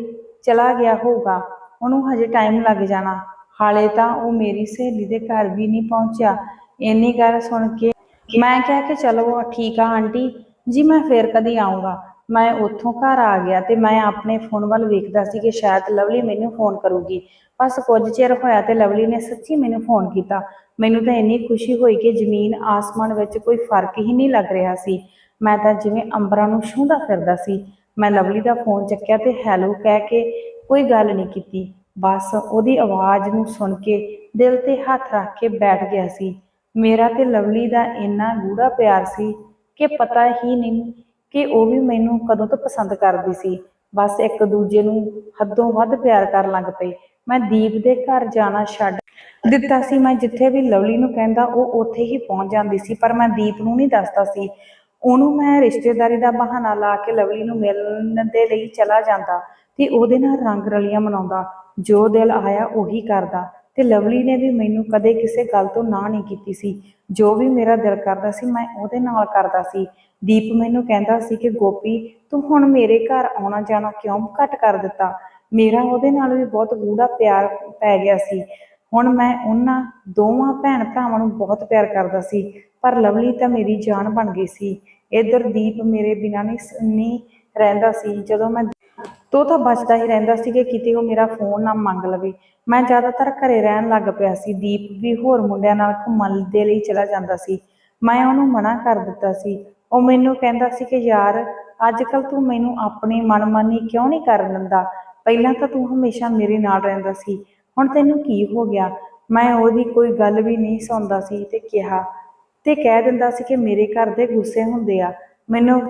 [SPEAKER 1] ਚਲਾ ਗਿਆ ਹੋਊਗਾ। ਉਹਨੂੰ ਹਜੇ ਟਾਈਮ ਲੱਗ ਜਾਣਾ। ਹਾਲੇ ਤਾਂ ਉਹ ਮੇਰੀ ਸਹੇਲੀ ਦੇ ਘਰ ਵੀ ਨਹੀਂ ਪਹੁੰਚਿਆ। ਇੰਨੀ ਗੱਲ ਸੁਣ ਕੇ ਮੈਂ ਕਿਹਾ ਕਿ ਚਲੋ ਠੀਕ ਆ ਆਂਟੀ, ਜੀ ਮੈਂ ਫੇਰ ਕਦੀ ਆਉਂਗਾ ਮੈਂ ਉੱਥੋਂ ਘਰ ਆ ਗਿਆ ਤੇ ਮੈਂ ਆਪਣੇ ਫੋਨ ਵੱਲ ਵੇਖਦਾ ਸੀ ਕਿ ਸ਼ਾਇਦ ਲਵਲੀ ਮੈਨੂੰ ਫੋਨ ਕਰੂਗੀ। ਬਸ ਕੁਝ ਚਿਰ ਹੋਇਆ ਤੇ ਲਵਲੀ ਨੇ ਸੱਚੀ ਮੈਨੂੰ ਫੋਨ ਕੀਤਾ। ਮੈਨੂੰ ਤਾਂ ਇੰਨੀ ਖੁਸ਼ੀ ਹੋਈ ਕਿ ਜ਼ਮੀਨ ਆਸਮਾਨ ਵਿੱਚ ਕੋਈ ਫ਼ਰਕ ਹੀ ਨਹੀਂ ਲੱਗ ਰਿਹਾ ਸੀ। ਮੈਂ ਤਾਂ ਜਿਵੇਂ ਅੰਬਰਾਂ ਨੂੰ ਛੂੰਹਦਾ ਫਿਰਦਾ ਸੀ। ਮੈਂ ਲਵਲੀ ਦਾ ਫੋਨ ਚੱਕਿਆ ਤੇ ਹੈਲੋ ਕਹਿ ਕੇ ਕੋਈ ਗੱਲ ਨਹੀਂ ਕੀਤੀ। ਬਸ ਉਹਦੀ ਆਵਾਜ਼ ਨੂੰ ਸੁਣ ਕੇ ਦਿਲ ਤੇ ਹੱਥ ਰੱਖ ਕੇ ਬੈਠ ਗਿਆ ਸੀ। ਮੇਰਾ ਤੇ ਲਵਲੀ ਦਾ ਇੰਨਾ ਗੂੜਾ ਪਿਆਰ ਸੀ ਕਿ ਪਤਾ ਹੀ ਨਹੀਂ ਕਿ ਉਹ ਵੀ ਮੈਨੂੰ ਕਦੋਂ ਤੋਂ ਪਸੰਦ ਕਰਦੀ ਸੀ। ਬਸ ਇੱਕ ਦੂਜੇ ਨੂੰ ਹੱਦੋਂ ਵੱਧ ਪਿਆਰ ਕਰਨ ਲੱਗ ਪਏ। ਮੈਂ ਦੀਪ ਦੇ ਘਰ ਜਾਣਾ ਛੱਡ ਦਿੱਤਾ ਸੀ। ਮੈਂ ਜਿੱਥੇ ਵੀ ਲਵਲੀ ਨੂੰ ਕਹਿੰਦਾ, ਉਹ ਉੱਥੇ ਹੀ ਪਹੁੰਚ ਜਾਂਦੀ ਸੀ, ਪਰ ਮੈਂ ਦੀਪ ਨੂੰ ਨਹੀਂ ਦੱਸਦਾ ਸੀ। ਉਹਨੂੰ ਮੈਂ ਰਿਸ਼ਤੇਦਾਰੀ ਦਾ ਬਹਾਨਾ ਲਾ ਕੇ ਲਵਲੀ ਨੂੰ ਮਿਲਣ ਦੇ ਲਈ ਚਲਾ ਜਾਂਦਾ ਤੇ ਉਹਦੇ ਨਾਲ ਰੰਗ ਰਲੀਆਂ ਮਨਾਉਂਦਾ। ਜੋ ਦਿਲ ਆਇਆ ਉਹੀ ਕਰਦਾ ਤੇ ਲਵਲੀ ਨੇ ਵੀ ਮੈਨੂੰ ਕਦੇ ਕਿਸੇ ਗੱਲ ਤੋਂ ਨਾ ਨਹੀਂ ਕੀਤੀ ਸੀ। ਜੋ ਵੀ ਮੇਰਾ ਦਿਲ ਕਰਦਾ ਸੀ, ਮੈਂ ਉਹਦੇ ਨਾਲ ਕਰਦਾ ਸੀ। ਦੀਪ ਮੈਨੂੰ ਕਹਿੰਦਾ ਸੀ ਕਿ, ਗੋਪੀ, ਤੂੰ ਹੁਣ ਮੇਰੇ ਘਰ ਆਉਣਾ ਜਾਣਾ ਕਿਉਂ ਘੱਟ ਕਰ ਦਿੱਤਾ? ਮੇਰਾ ਉਹਦੇ ਨਾਲ ਵੀ ਬਹੁਤ ਗੂੜਾ ਪਿਆਰ ਪੈ ਗਿਆ ਸੀ। ਹੁਣ ਮੈਂ ਉਹਨਾਂ ਦੋਵਾਂ ਭੈਣ ਭਰਾਵਾਂ ਨੂੰ ਬਹੁਤ ਪਿਆਰ ਕਰਦਾ ਸੀ, ਪਰ ਲਵਲੀ ਤਾਂ ਮੇਰੀ ਜਾਨ ਬਣ ਗਈ ਸੀ। ਇਧਰ ਦੀਪ ਮੇਰੇ ਬਿਨਾਂ ਨਹੀਂ ਸ- ਰਹਿੰਦਾ ਸੀ। ਜਦੋਂ ਮੈਂ ਤੋ ਤਾਂ ਬਚਦਾ ਹੀ ਰਹਿੰਦਾ ਸੀ ਕਿ ਕਿਤੇ ਉਹ ਮੇਰਾ ਫੋਨ ਨਾ ਮੰਗ ਲਵੇ। ਮੈਂ ਜ਼ਿਆਦਾਤਰ ਘਰੇ ਰਹਿਣ ਲੱਗ ਪਿਆ ਸੀ। ਦੀਪ ਵੀ ਹੋਰ ਮੁੰਡਿਆਂ ਨਾਲ ਘੁੰਮਣ ਦੇ ਲਈ ਚਲਾ ਜਾਂਦਾ ਸੀ। ਮੈਂ ਉਹਨੂੰ ਮਨਾ ਕਰ ਦਿੱਤਾ ਸੀ। ਉਹ ਮੈਨੂੰ ਕਹਿੰਦਾ ਸੀ ਕਿ ਯਾਰ ਅੱਜ ਕੱਲ ਤੂੰ ਮੈਨੂੰ ਆਪਣੀ ਮਨਮਾਨੀ ਕਿਉਂ ਨਹੀਂ ਕਰਨ ਦਿੰਦਾ? ਪਹਿਲਾਂ ਤਾਂ ਤੂੰ ਹਮੇਸ਼ਾ ਮੇਰੇ ਨਾਲ ਰਹਿੰਦਾ ਸੀ। ਹੁਣ ਤੈਨੂੰ ਕੀ ਹੋ ਗਿਆ? ਮੈਂ ਉਹਦੀ ਕੋਈ ਗੱਲ ਵੀ ਨਹੀਂ ਸੁਣਦਾ ਸੀ ਤੇ ਕਿਹਾ ਤੇ ਕਹਿ ਦਿੰਦਾ ਸੀ ਕਿ ਮੇਰੇ ਘਰ ਦੇ ਗੁੱਸੇ ਹੁੰਦੇ ਆ। ਮੈਨੂੰ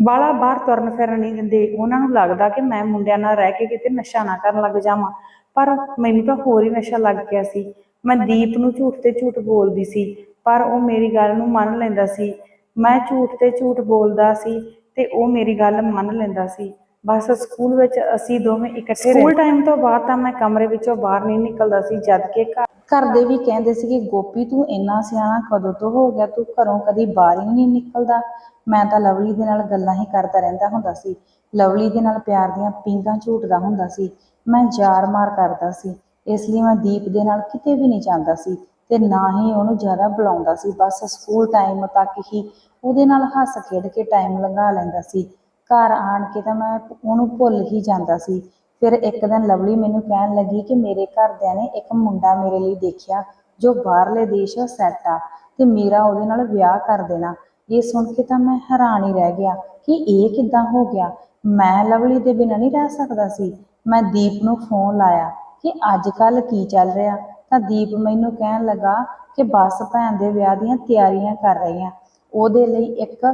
[SPEAKER 1] ਬਾਲਾ ਬਾਹਰ ਤੁਰਨ ਫਿਰਨ ਨਹੀਂ ਦਿੰਦੇ। ਉਹਨਾਂ ਨੂੰ ਲੱਗਦਾ ਕਿ ਮੈਂ ਮੁੰਡਿਆਂ ਨਾਲ ਰਹਿ ਕੇ ਕਿਤੇ ਨਸ਼ਾ ਨਾ ਕਰਨ ਲੱਗ ਜਾਵਾਂ। ਪਰ ਮੈਨੂੰ ਤਾਂ ਹੋਰ ਹੀ ਨਸ਼ਾ ਲੱਗ ਗਿਆ ਸੀ। ਮੈਂ ਦੀਪ ਨੂੰ ਝੂਠ ਤੇ ਝੂਠ ਬੋਲਦੀ ਸੀ ਪਰ ਉਹ ਮੇਰੀ ਗੱਲ ਨੂੰ ਮੰਨ ਲੈਂਦਾ ਸੀ। ਮੈਂ ਝੂਠ ਤੇ ਝੂਠ ਬੋਲਦਾ ਸੀ ਤੇ ਉਹ ਮੇਰੀ ਗੱਲ ਮੰਨ ਲੈਂਦਾ ਸੀ। ਬਸ ਸਕੂਲ ਵਿੱਚ ਅਸੀਂ ਦੋਵੇਂ ਇਕੱਠੇ ਸਕੂਲ ਟਾਈਮ ਤੋਂ ਬਾਅਦ ਤਾਂ ਮੈਂ ਕਮਰੇ ਵਿੱਚੋਂ ਬਾਹਰ ਨਹੀਂ ਨਿਕਲਦਾ ਸੀ ਜਦ ਕਿ ਘਰ ਦੇ ਵੀ ਕਹਿੰਦੇ ਸੀ ਕਿ ਗੋਪੀ ਤੂੰ ਇੰਨਾ ਸਿਆਣਾ ਕਦੋਂ ਤੋਂ ਹੋ ਗਿਆ? ਤੂੰ ਘਰੋਂ ਕਦੀ ਬਾਹਰ ਹੀ ਨਹੀਂ ਨਿਕਲਦਾ। ਮੈਂ ਤਾਂ ਲਵਲੀ ਦੇ ਨਾਲ ਗੱਲਾਂ ਹੀ ਕਰਦਾ ਰਹਿੰਦਾ ਹੁੰਦਾ ਸੀ। ਲਵਲੀ ਦੇ ਨਾਲ ਪਿਆਰ ਦੀਆਂ ਪੀਂਘਾਂ ਝੂਟਦਾ ਹੁੰਦਾ ਸੀ। ਮੈਂ ਜਾਰ ਮਾਰ ਕਰਦਾ ਸੀ। ਇਸ ਲਈ ਮੈਂ ਦੀਪ ਦੇ ਨਾਲ ਕਿਤੇ ਵੀ ਨਹੀਂ ਜਾਂਦਾ ਸੀ ਤੇ ਨਾ ਹੀ ਉਹਨੂੰ ਜ਼ਿਆਦਾ ਬੁਲਾਉਂਦਾ ਸੀ। ਬਸ ਸਕੂਲ ਟਾਈਮ ਤੱਕ ਹੀ ਉਹਦੇ ਨਾਲ ਹੱਸ ਖੇਡ ਕੇ ਟਾਈਮ ਲੰਘਾ ਲੈਂਦਾ ਸੀ। ਘਰ ਆਣ ਕੇ ਤਾਂ ਮੈਂ ਉਹਨੂੰ ਭੁੱਲ ਹੀ ਜਾਂਦਾ ਸੀ। ਫਿਰ ਇੱਕ ਦਿਨ ਲਵਲੀ ਮੈਨੂੰ ਕਹਿਣ ਲੱਗੀ ਕਿ ਮੇਰੇ ਘਰਦਿਆਂ ਨੇ ਇੱਕ ਮੁੰਡਾ ਮੇਰੇ ਲਈ ਦੇਖਿਆ, ਜੋ ਬਾਹਰਲੇ ਦੇਸ਼ ਸੈੱਟ ਆ ਤੇ ਮੇਰਾ ਉਹਦੇ ਨਾਲ ਵਿਆਹ ਕਰ ਦੇਣਾ। ਇਹ ਸੁਣ ਕੇ ਤਾਂ ਮੈਂ ਹੈਰਾਨ ਹੀ ਰਹਿ ਗਿਆ ਕਿ ਇਹ ਕਿੱਦਾਂ ਹੋ ਗਿਆ। ਮੈਂ ਲਵਲੀ ਦੇ ਬਿਨਾਂ ਨਹੀਂ ਰਹਿ ਸਕਦਾ ਸੀ। ਮੈਂ ਦੀਪ ਨੂੰ ਫੋਨ ਲਾਇਆ ਕਿ ਅੱਜ ਕੱਲ ਕੀ ਚੱਲ ਰਿਹਾ? ਤਾਂ ਦੀਪ ਮੈਨੂੰ ਕਹਿਣ ਲੱਗਾ ਕਿ ਬਸ ਭੈਣ ਦੇ ਵਿਆਹ ਦੀਆਂ ਤਿਆਰੀਆਂ ਕਰ ਰਹੀ ਆ ਉਹਦੇ ਲਈ ਇੱਕ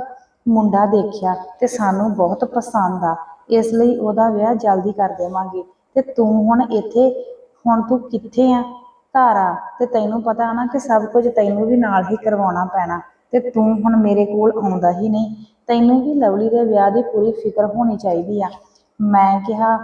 [SPEAKER 1] ਮੁੰਡਾ ਦੇਖਿਆ ਤੇ ਸਾਨੂੰ ਬਹੁਤ ਪਸੰਦ ਆ। ਇਸ ਲਈ ਉਹਦਾ ਵਿਆਹ ਜਲਦੀ ਕਰ ਦੇਵਾਂਗੇ। ਤੇ ਤੂੰ ਹੁਣ ਇੱਥੇ, ਹੁਣ ਤੂੰ ਕਿੱਥੇ ਆ? ਘਰ ਆ। ਤੇ ਤੈਨੂੰ ਪਤਾ ਨਾ ਕਿ ਸਭ ਕੁਝ ਤੈਨੂੰ ਵੀ ਨਾਲ ਹੀ ਕਰਵਾਉਣਾ ਪੈਣਾ। ਤੇ ਤੂੰ ਹੁਣ ਮੇਰੇ ਕੋਲ ਆਉਂਦਾ ਹੀ ਨਹੀਂ। ਤੈਨੂੰ ਵੀ ਲਵਲੀ ਦੇ ਵਿਆਹ ਦੀ ਪੂਰੀ ਫਿਕਰ ਹੋਣੀ ਚਾਹੀਦੀ ਆ। ਮੈਂ ਕਿਹਾ,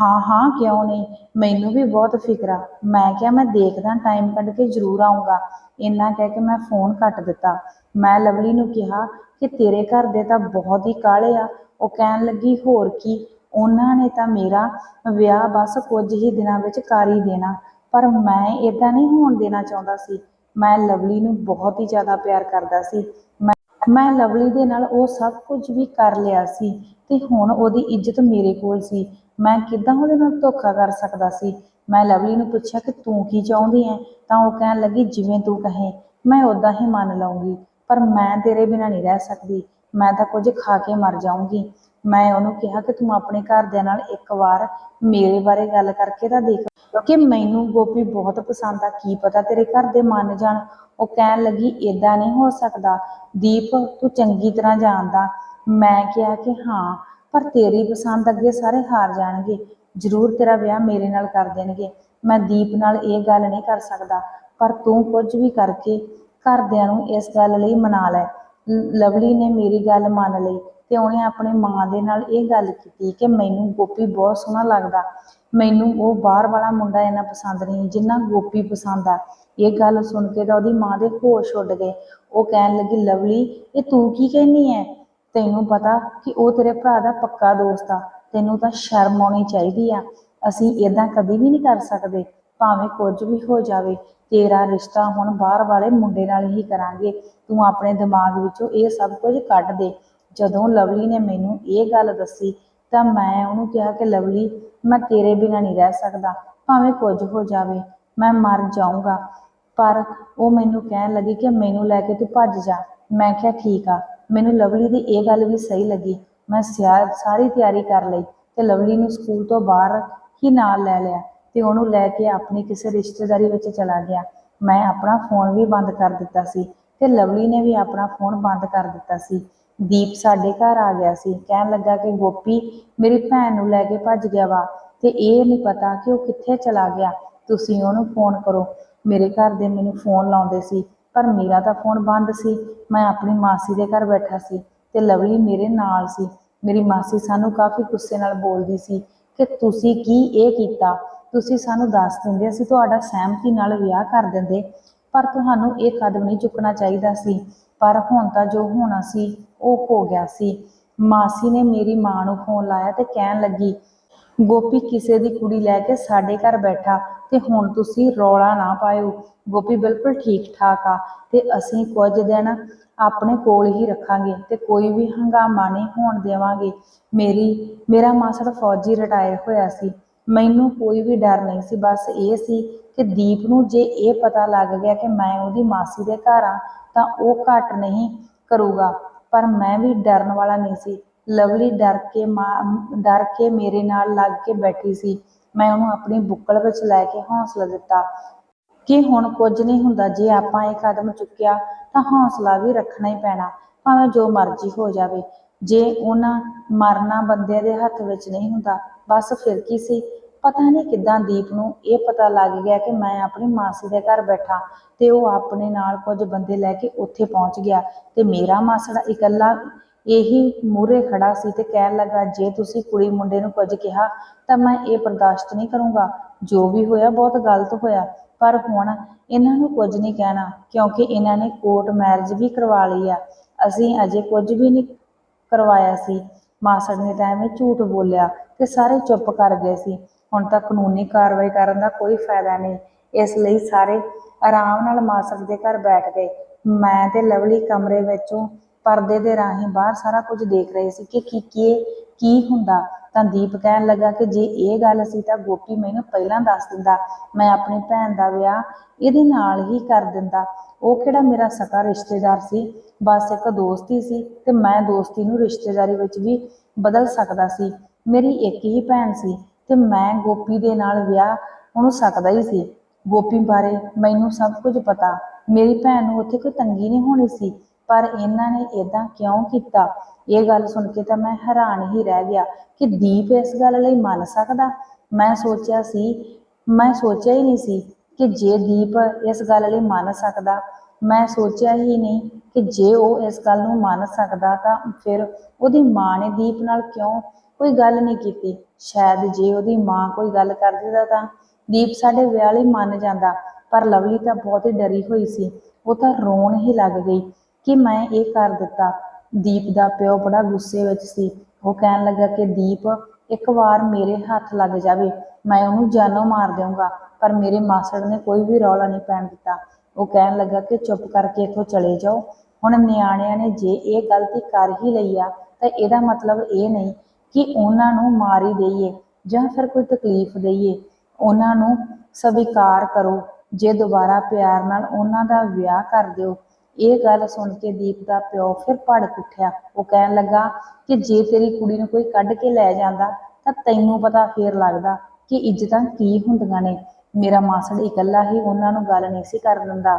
[SPEAKER 1] ਹਾਂ ਹਾਂ, ਕਿਉਂ ਨਹੀਂ? ਮੈਨੂੰ ਵੀ ਬਹੁਤ ਫਿਕਰ ਆ। ਮੈਂ ਕਿਹਾ, ਮੈਂ ਦੇਖਦਾ ਟਾਈਮ ਕੱਢ ਕੇ ਜ਼ਰੂਰ ਆਉਂਗਾ ਇੰਨਾ ਕਹਿ ਕੇ ਮੈਂ ਫੋਨ ਕੱਟ ਦਿੱਤਾ। ਮੈਂ ਲਵਲੀ ਨੂੰ ਕਿਹਾ ਕਿ ਤੇਰੇ ਘਰ ਦੇ ਤਾਂ ਬਹੁਤ ਹੀ ਕਾਹਲੇ ਆ। ਉਹ ਕਹਿਣ ਲੱਗੀ, ਹੋਰ ਕੀ? ਉਹਨਾਂ ਨੇ ਤਾਂ ਮੇਰਾ ਵਿਆਹ ਬਸ ਕੁਝ ਹੀ ਦਿਨਾਂ ਵਿੱਚ ਕਰ ਹੀ ਦੇਣਾ। ਪਰ ਮੈਂ ਇਦਾਂ ਨਹੀਂ ਹੋਣ ਦੇਣਾ ਚਾਹੁੰਦਾ ਸੀ। ਮੈਂ ਲਵਲੀ ਨੂੰ ਬਹੁਤ ਹੀ ਜ਼ਿਆਦਾ ਪਿਆਰ ਕਰਦਾ ਸੀ। ਮੈਂ ਮੈਂ ਲਵਲੀ ਦੇ ਨਾਲ ਉਹ ਸਭ ਕੁਝ ਵੀ ਕਰ ਲਿਆ ਸੀ ਤੇ ਹੁਣ ਉਹਦੀ ਇੱਜ਼ਤ ਮੇਰੇ ਕੋਲ ਸੀ। ਮੈਂ ਕਿੱਦਾਂ ਉਹਦੇ ਨਾਲ ਧੋਖਾ ਕਰ ਸਕਦਾ ਸੀ? ਮੈਂ ਲਵਲੀ ਨੂੰ ਪੁੱਛਿਆ ਕਿ ਤੂੰ ਕੀ ਚਾਹੁੰਦੀ ਹੈ ਤਾਂ ਉਹ ਕਹਿਣ ਲੱਗੀ, ਜਿਵੇਂ ਤੂੰ ਕਹੇ, ਮੈਂ ਉਦਾਂ ਹੀ ਮੰਨ ਲਵਾਂਗੀ ਪਰ ਮੈਂ ਤੇਰੇ ਬਿਨਾਂ ਨਹੀਂ ਰਹਿ ਸਕਦੀ। ਮੈਂ ਤਾਂ ਕੁਝ ਖਾ ਕੇ ਮਰ ਜਾਊਂਗੀ। ਮੈਂ ਉਹਨੂੰ ਕਿਹਾ ਕਿ ਤੂੰ ਆਪਣੇ ਘਰਦਿਆਂ ਨਾਲ ਇੱਕ ਵਾਰ ਮੇਰੇ ਬਾਰੇ ਗੱਲ ਕਰਕੇ ਤਾਂ ਦੇਖ। ਕਿ ਮੈਨੂੰ ਗੋਪੀ ਬਹੁਤ ਪਸੰਦ ਆ। ਕੀ ਪਤਾ ਤੇਰੇ ਘਰ ਦੇ ਮੰਨ ਜਾਣ। ਉਹ ਕਹਿਣ ਲੱਗੀ ਇਦਾਂ ਨਹੀਂ ਹੋ ਸਕਦਾ। ਦੀਪ, ਤੂੰ ਚੰਗੀ ਤਰ੍ਹਾਂ ਜਾਣਦਾ। ਮੈਂ ਕਿਹਾ ਕਿ ਹਾਂ, ਪਰ ਤੇਰੀ ਪਸੰਦ ਅੱਗੇ ਸਾਰੇ ਹਾਰ ਜਾਣਗੇ। ਜ਼ਰੂਰ ਤੇਰਾ ਵਿਆਹ ਮੇਰੇ ਨਾਲ ਕਰ ਦੇਣਗੇ। ਮੈਂ ਦੀਪ ਨਾਲ ਇਹ ਗੱਲ ਨਹੀਂ ਕਰ ਸਕਦਾ। ਪਰ ਤੂੰ ਕੁਝ ਵੀ ਕਰਕੇ ਘਰਦਿਆਂ ਨੂੰ ਇਸ ਗੱਲ ਲਈ ਮਨਾ ਲੈ। ਲਵਲੀ ਨੇ ਮੇਰੀ ਗੱਲ ਮੰਨ ਲਈ ਤੇ ਉਹਨੇ ਆਪਣੇ ਮਾਂ ਦੇ ਨਾਲ ਇਹ ਗੱਲ ਕੀਤੀ ਕਿ ਮੈਨੂੰ ਗੋਪੀ ਬਹੁਤ ਸੋਹਣਾ ਲੱਗਦਾ। ਮੈਨੂੰ ਉਹ ਬਾਹਰ ਵਾਲਾ ਮੁੰਡਾ ਇੰਨਾ ਪਸੰਦ ਨਹੀਂ ਜਿੰਨਾ ਗੋਪੀ ਪਸੰਦ ਆ। ਇਹ ਗੱਲ ਸੁਣ ਕੇ ਤਾਂ ਉਹਦੀ ਮਾਂ ਦੇ ਹੋਸ਼ ਉੱਡ ਗਏ। ਉਹ ਕਹਿਣ ਲੱਗੀ, ਲਵਲੀ, ਇਹ ਤੂੰ ਕੀ ਕਹਿੰਨੀ ਹੈ ਤੈਨੂੰ ਪਤਾ ਕਿ ਉਹ ਤੇਰੇ ਭਰਾ ਦਾ ਪੱਕਾ ਦੋਸਤ ਆ। ਤੈਨੂੰ ਤਾਂ ਸ਼ਰਮ ਆਉਣੀ ਚਾਹੀਦੀ ਆ। ਅਸੀਂ ਇਦਾਂ ਕਦੀ ਵੀ ਨਹੀਂ ਕਰ ਸਕਦੇ। ਭਾਵੇਂ ਕੁਝ ਵੀ ਹੋ ਜਾਵੇ, ਤੇਰਾ ਰਿਸ਼ਤਾ ਹੁਣ ਬਾਹਰ ਵਾਲੇ ਮੁੰਡੇ ਨਾਲ ਹੀ ਕਰਾਂਗੇ। ਤੂੰ ਆਪਣੇ ਦਿਮਾਗ ਵਿੱਚੋਂ ਇਹ ਸਭ ਕੁਝ ਕੱਢ ਦੇ। ਜਦੋਂ ਲਵਲੀ ਨੇ ਮੈਨੂੰ ਇਹ ਗੱਲ ਦੱਸੀ, ਤਾਂ ਮੈਂ ਉਹਨੂੰ ਕਿਹਾ ਕਿ ਲਵਲੀ, ਮੈਂ ਤੇਰੇ ਬਿਨਾਂ ਨਹੀਂ ਰਹਿ ਸਕਦਾ। ਭਾਵੇਂ ਕੁਝ ਹੋ ਜਾਵੇ, ਮੈਂ ਮਰ ਜਾਊਂਗਾ। ਪਰ ਉਹ ਮੈਨੂੰ ਕਹਿਣ ਲੱਗੀ ਕਿ ਮੈਨੂੰ ਲੈ ਕੇ ਤੂੰ ਭੱਜ ਜਾ। ਮੈਂ ਕਿਹਾ, ਠੀਕ ਆ। ਮੈਨੂੰ ਲਵਲੀ ਦੀ ਇਹ ਗੱਲ ਵੀ ਸਹੀ ਲੱਗੀ। ਮੈਂ ਸਿਆ- ਸਾਰੀ ਤਿਆਰੀ ਕਰ ਲਈ ਤੇ ਲਵਲੀ ਨੂੰ ਸਕੂਲ ਤੋਂ ਬਾਹਰ ਹੀ ਨਾਲ ਲੈ ਲਿਆ। ਤੇ ਉਹਨੂੰ ਲੈ ਕੇ ਆਪਣੀ ਕਿਸੇ ਰਿਸ਼ਤੇਦਾਰੀ ਵਿੱਚ ਚਲਾ ਗਿਆ। ਮੈਂ ਆਪਣਾ ਫੋਨ ਵੀ ਬੰਦ ਕਰ ਦਿੱਤਾ ਸੀ ਤੇ ਲਵਲੀ ਨੇ ਵੀ ਆਪਣਾ ਫੋਨ ਬੰਦ ਕਰ ਦਿੱਤਾ ਸੀ। ਦੀਪ ਸਾਡੇ ਘਰ ਆ ਗਿਆ ਸੀ। ਕਹਿਣ ਲੱਗਾ ਕਿ, ਗੋਪੀ, ਮੇਰੀ ਭੈਣ ਨੂੰ ਲੈ ਕੇ ਭੱਜ ਗਿਆ ਵਾ ਤੇ ਇਹ ਨਹੀਂ ਪਤਾ ਕਿ ਉਹ ਕਿੱਥੇ ਚਲਾ ਗਿਆ। ਤੁਸੀਂ ਉਹਨੂੰ ਫੋਨ ਕਰੋ। ਮੇਰੇ ਘਰ ਦੇ ਮੈਨੂੰ ਫੋਨ ਲਾਉਂਦੇ ਸੀ, ਪਰ ਮੇਰਾ ਤਾਂ ਫੋਨ ਬੰਦ ਸੀ। ਮੈਂ ਆਪਣੀ ਮਾਸੀ ਦੇ ਘਰ ਬੈਠਾ ਸੀ ਤੇ ਲਵਲੀ ਮੇਰੇ ਨਾਲ ਸੀ। ਮੇਰੀ ਮਾਸੀ ਸਾਨੂੰ ਕਾਫੀ ਗੁੱਸੇ ਨਾਲ ਬੋਲਦੀ ਸੀ ਕਿ ਤੁਸੀਂ ਕੀ ਇਹ ਕੀਤਾ? ਤੁਸੀਂ ਸਾਨੂੰ ਦੱਸ ਦਿੰਦੇ, ਅਸੀਂ ਤੁਹਾਡਾ ਸਹਿਮਤੀ ਨਾਲ ਵਿਆਹ ਕਰ ਦਿੰਦੇ, ਪਰ ਤੁਹਾਨੂੰ ਇਹ ਕਦਮ ਨਹੀਂ ਚੁੱਕਣਾ ਚਾਹੀਦਾ ਸੀ। ਪਰ ਹੁਣ ਤਾਂ ਜੋ ਹੋਣਾ ਸੀ, ਉਹ ਹੋ ਗਿਆ ਸੀ। ਮਾਸੀ ਨੇ ਮੇਰੀ ਮਾਂ ਨੂੰ ਫੋਨ ਲਾਇਆ ਤੇ ਕਹਿਣ ਲੱਗੀ, ਗੋਪੀ ਕਿਸੇ ਦੀ ਕੁੜੀ ਲੈ ਕੇ ਸਾਡੇ ਘਰ ਬੈਠਾ ਤੇ ਹੁਣ ਤੁਸੀਂ ਰੌਲਾ ਨਾ ਪਾਇਓ। ਗੋਪੀ ਬਿਲਕੁਲ ਠੀਕ ਠਾਕ ਆ ਤੇ ਅਸੀਂ ਕੁਝ ਦਿਨ ਆਪਣੇ ਕੋਲ ਹੀ ਰੱਖਾਂਗੇ ਤੇ ਕੋਈ ਵੀ ਹੰਗਾਮਾ ਨਹੀਂ ਹੋਣ ਦੇਵਾਂਗੇ। ਮੇਰੀ, ਮੇਰਾ ਮਾਸੜ ਫੌਜੀ ਰਿਟਾਇਰ ਹੋਇਆ ਸੀ। ਮੈਨੂੰ ਕੋਈ ਵੀ ਡਰ ਨਹੀਂ ਸੀ, ਬਸ ਇਹ ਸੀ ਕਿ ਦੀਪ ਨੂੰ ਜੇ ਇਹ ਪਤਾ ਲੱਗ ਗਿਆ ਕਿ ਮੈਂ ਉਹਦੀ ਮਾਸੀ ਦੇ ਘਰ ਆ, ਤਾਂ ਉਹ ਘੱਟ ਨਹੀਂ ਕਰੂਗਾ। ਪਰ ਮੈਂ ਵੀ ਡਰਨ ਵਾਲਾ ਨਹੀਂ ਸੀ। ਲਵਲੀ ਡਰ ਕੇ ਡਰ ਕੇ ਮੇਰੇ ਨਾਲ ਲੱਗ ਕੇ ਬੈਠੀ ਸੀ। ਮੈਂ ਉਹਨੂੰ ਆਪਣੀ ਬੁੱਕਲ ਵਿੱਚ ਲੈ ਕੇ ਹੌਸਲਾ ਦਿੱਤਾ ਕਿ ਹੁਣ ਕੁਝ ਨਹੀਂ ਹੁੰਦਾ, ਜੇ ਆਪਾਂ ਇਹ ਕਦਮ ਚੁੱਕਿਆ ਤਾਂ ਹੌਸਲਾ ਵੀ ਰੱਖਣਾ ਹੀ ਪੈਣਾ, ਭਾਵੇਂ ਜੋ ਮਰਜ਼ੀ ਹੋ ਜਾਵੇ। ਜੇ ਉਹਨਾਂ ਮਰਨਾ ਬੰਦੇ ਦੇ ਹੱਥ ਵਿੱਚ ਨਹੀਂ ਹੁੰਦਾ, ਬਸ ਫਿਰ ਕੀ ਸੀ? ਪਤਾ ਨਹੀਂ ਕਿੱਦਾਂ ਦੀਪ ਨੂੰ ਇਹ ਪਤਾ ਲੱਗ ਗਿਆ ਕਿ ਮੈਂ ਆਪਣੀ ਮਾਸੀ ਦੇ ਘਰ ਬੈਠਾ ਤੇ ਉਹ ਆਪਣੇ ਨਾਲ ਕੁਝ ਬੰਦੇ ਲੈ ਕੇ ਉੱਥੇ ਪਹੁੰਚ ਗਿਆ ਤੇ ਮੇਰਾ ਮਾਸੜਾ ਇਕੱਲਾ ਇਹੀ ਮੂਹਰੇ ਖੜਾ ਸੀ ਤੇ ਕਹਿਣ ਲੱਗਾ, ਜੇ ਤੁਸੀਂ ਕੁੜੀ ਮੁੰਡੇ ਨੂੰ ਕੁਝ ਕਿਹਾ ਤਾਂ ਮੈਂ ਇਹ ਬਰਦਾਸ਼ਤ ਨਹੀਂ ਕਰੂੰਗਾ। ਜੋ ਵੀ ਹੋਇਆ ਬਹੁਤ ਗਲਤ ਹੋਇਆ, ਪਰ ਹੁਣ ਇਹਨਾਂ ਨੂੰ ਕੁਝ ਨਹੀਂ ਕਹਿਣਾ ਕਿਉਂਕਿ ਇਹਨਾਂ ਨੇ ਕੋਰਟ ਮੈਰਿਜ ਵੀ ਕਰਵਾ ਲਈ ਆ। ਅਸੀਂ ਅਜੇ ਕੁਝ ਵੀ ਨਹੀਂ ਕਰਵਾਇਆ ਸੀ। ਮਾਸੜ ਨੇ ਤਾਂ ਐਵੇਂ ਝੂਠ ਬੋਲਿਆ ਤੇ ਸਾਰੇ ਚੁੱਪ ਕਰ ਗਏ ਸੀ। ਹੁਣ ਤਾਂ ਕਾਨੂੰਨੀ ਕਾਰਵਾਈ ਕਰਨ ਦਾ ਕੋਈ ਫਾਇਦਾ ਨਹੀਂ। ਇਸ ਲਈ ਸਾਰੇ ਆਰਾਮ ਨਾਲ ਮਾਸੜ ਦੇ ਘਰ ਬੈਠ ਗਏ। ਮੈਂ ਤੇ ਲਵਲੀ ਕਮਰੇ ਵਿੱਚੋਂ ਪਰਦੇ ਦੇ ਰਾਹੀਂ ਬਾਹਰ ਸਾਰਾ ਕੁਝ ਦੇਖ ਰਹੇ ਸੀ ਕਿ ਕੀ ਕੀ ਕੀ ਹੁੰਦਾ। ਤਾਂ ਦੀਪ ਕਹਿਣ ਲੱਗਾ ਕਿ ਜੇ ਇਹ ਗੱਲ ਸੀ ਤਾਂ ਗੋਪੀ ਮੈਨੂੰ ਪਹਿਲਾਂ ਦੱਸ ਦਿੰਦਾ, ਮੈਂ ਆਪਣੀ ਭੈਣ ਦਾ ਵਿਆਹ ਇਹਦੇ ਨਾਲ ਹੀ ਕਰ ਦਿੰਦਾ। ਉਹ ਕਿਹੜਾ ਮੇਰਾ ਸਕਾ ਰਿਸ਼ਤੇਦਾਰ ਸੀ? ਬਸ ਇੱਕ ਦੋਸਤੀ ਸੀ ਤੇ ਮੈਂ ਦੋਸਤੀ ਨੂੰ ਰਿਸ਼ਤੇਦਾਰੀ ਵਿੱਚ ਵੀ ਬਦਲ ਸਕਦਾ ਸੀ। ਮੇਰੀ ਇੱਕ ਹੀ ਭੈਣ ਸੀ ਤੇ ਮੈਂ ਗੋਪੀ ਦੇ ਨਾਲ ਵਿਆਹ ਉਹਨੂੰ ਸਕਦਾ ਹੀ ਸੀ। ਗੋਪੀ ਬਾਰੇ ਮੈਨੂੰ ਸਭ ਕੁਝ ਪਤਾ। ਮੇਰੀ ਭੈਣ ਨੂੰ ਉੱਥੇ ਕੋਈ ਤੰਗੀ ਨਹੀਂ ਹੋਣੀ ਸੀ। ਪਰ ਇਹਨਾਂ ਨੇ ਇਦਾਂ ਕਿਉਂ ਕੀਤਾ? ਇਹ ਗੱਲ ਸੁਣ ਕੇ ਤਾਂ ਮੈਂ ਹੈਰਾਨ ਹੀ ਰਹਿ ਗਿਆ ਕਿ ਦੀਪ ਇਸ ਗੱਲ ਲਈ ਮੰਨ ਸਕਦਾ? ਮੈਂ ਸੋਚਿਆ ਸੀ, ਮੈਂ ਸੋਚਿਆ ਹੀ ਨਹੀਂ ਸੀ ਕਿ ਜੇ ਦੀਪ ਇਸ ਗੱਲ ਲਈ ਮੰਨ ਸਕਦਾ, ਮੈਂ ਸੋਚਿਆ ਹੀ ਨਹੀਂ ਕਿ ਜੇ ਉਹ ਇਸ ਗੱਲ ਨੂੰ ਮੰਨ ਸਕਦਾ ਤਾਂ ਫਿਰ ਉਹਦੀ ਮਾਂ ਨੇ ਦੀਪ ਨਾਲ ਕਿਉਂ ਕੋਈ ਗੱਲ ਨਹੀਂ ਕੀਤੀ? ਸ਼ਾਇਦ ਜੇ ਉਹਦੀ ਮਾਂ ਕੋਈ ਗੱਲ ਕਰ ਦਿੰਦਾ ਤਾਂ ਦੀਪ ਸਾਡੇ ਵਿਆਹ ਲਈ ਮੰਨ ਜਾਂਦਾ, ਪਰ ਲਵਲੀ ਤਾਂ ਬਹੁਤ ਹੀ ਡਰੀ ਹੋਈ ਸੀ। ਉਹ ਤਾਂ ਰੋਣ ਹੀ ਲੱਗ ਗਈ। ਕਿ ਮੈਂ ਇਹ ਕਰ ਦਿੱਤਾ। ਦੀਪ ਦਾ ਪਿਓ ਬੜਾ ਗੁੱਸੇ ਵਿੱਚ ਸੀ। ਉਹ ਕਹਿਣ ਲੱਗਾ ਕਿ ਦੀਪ, ਇੱਕ ਵਾਰ ਮੇਰੇ ਹੱਥ ਲੱਗ ਜਾਵੇ, ਮੈਂ ਉਹਨੂੰ ਜਾਨੋਂ ਮਾਰ ਦੇਵਾਂਗਾ ਪਰ ਮੇਰੇ ਮਾਸੜ ਨੇ ਕੋਈ ਵੀ ਰੌਲਾ ਨਹੀਂ ਪੈਣ ਦਿੱਤਾ। ਉਹ ਕਹਿਣ ਲੱਗਾ ਕਿ ਚੁੱਪ ਕਰਕੇ ਇੱਥੋਂ ਚਲੇ ਜਾਓ। ਹੁਣ ਨਿਆਣਿਆਂ ਨੇ ਜੇ ਇਹ ਗਲਤੀ ਕਰ ਹੀ ਲਈ ਆ, ਤਾਂ ਇਹਦਾ ਮਤਲਬ ਇਹ ਨਹੀਂ ਕਿ ਉਹਨਾਂ ਨੂੰ ਮਾਰੀ ਹੀ ਦਈਏ ਜਾਂ ਫਿਰ ਕੋਈ ਤਕਲੀਫ ਦਈਏ। ਉਹਨਾਂ ਨੂੰ ਸਵੀਕਾਰ ਕਰੋ। ਜੇ ਦੁਬਾਰਾ ਪਿਆਰ ਨਾਲ ਉਹਨਾਂ ਦਾ ਵਿਆਹ ਕਰ ਦਿਓ ਇਹ ਗੱਲ ਸੁਣ ਕੇ ਦੀਪ ਦਾ ਪਿਓ ਫਿਰ ਭੜਕ ਉੱਠਿਆ। ਉਹ ਕਹਿਣ ਲੱਗਾ ਕਿ ਜੇ ਤੇਰੀ ਕੁੜੀ ਨੂੰ ਕੋਈ ਕੱਢ ਕੇ ਲੈ ਜਾਂਦਾ, ਤਾਂ ਤੈਨੂੰ ਪਤਾ ਫੇਰ ਲੱਗਦਾ ਕਿ ਇੱਜ਼ਤਾਂ ਕੀ ਹੁੰਦੀਆਂ ਨੇ। ਮੇਰਾ ਮਾਸੜ ਇਕੱਲਾ ਹੀ ਉਹਨਾਂ ਨੂੰ ਗੱਲ ਨਹੀਂ ਸੀ ਕਰ ਦਿੰਦਾ।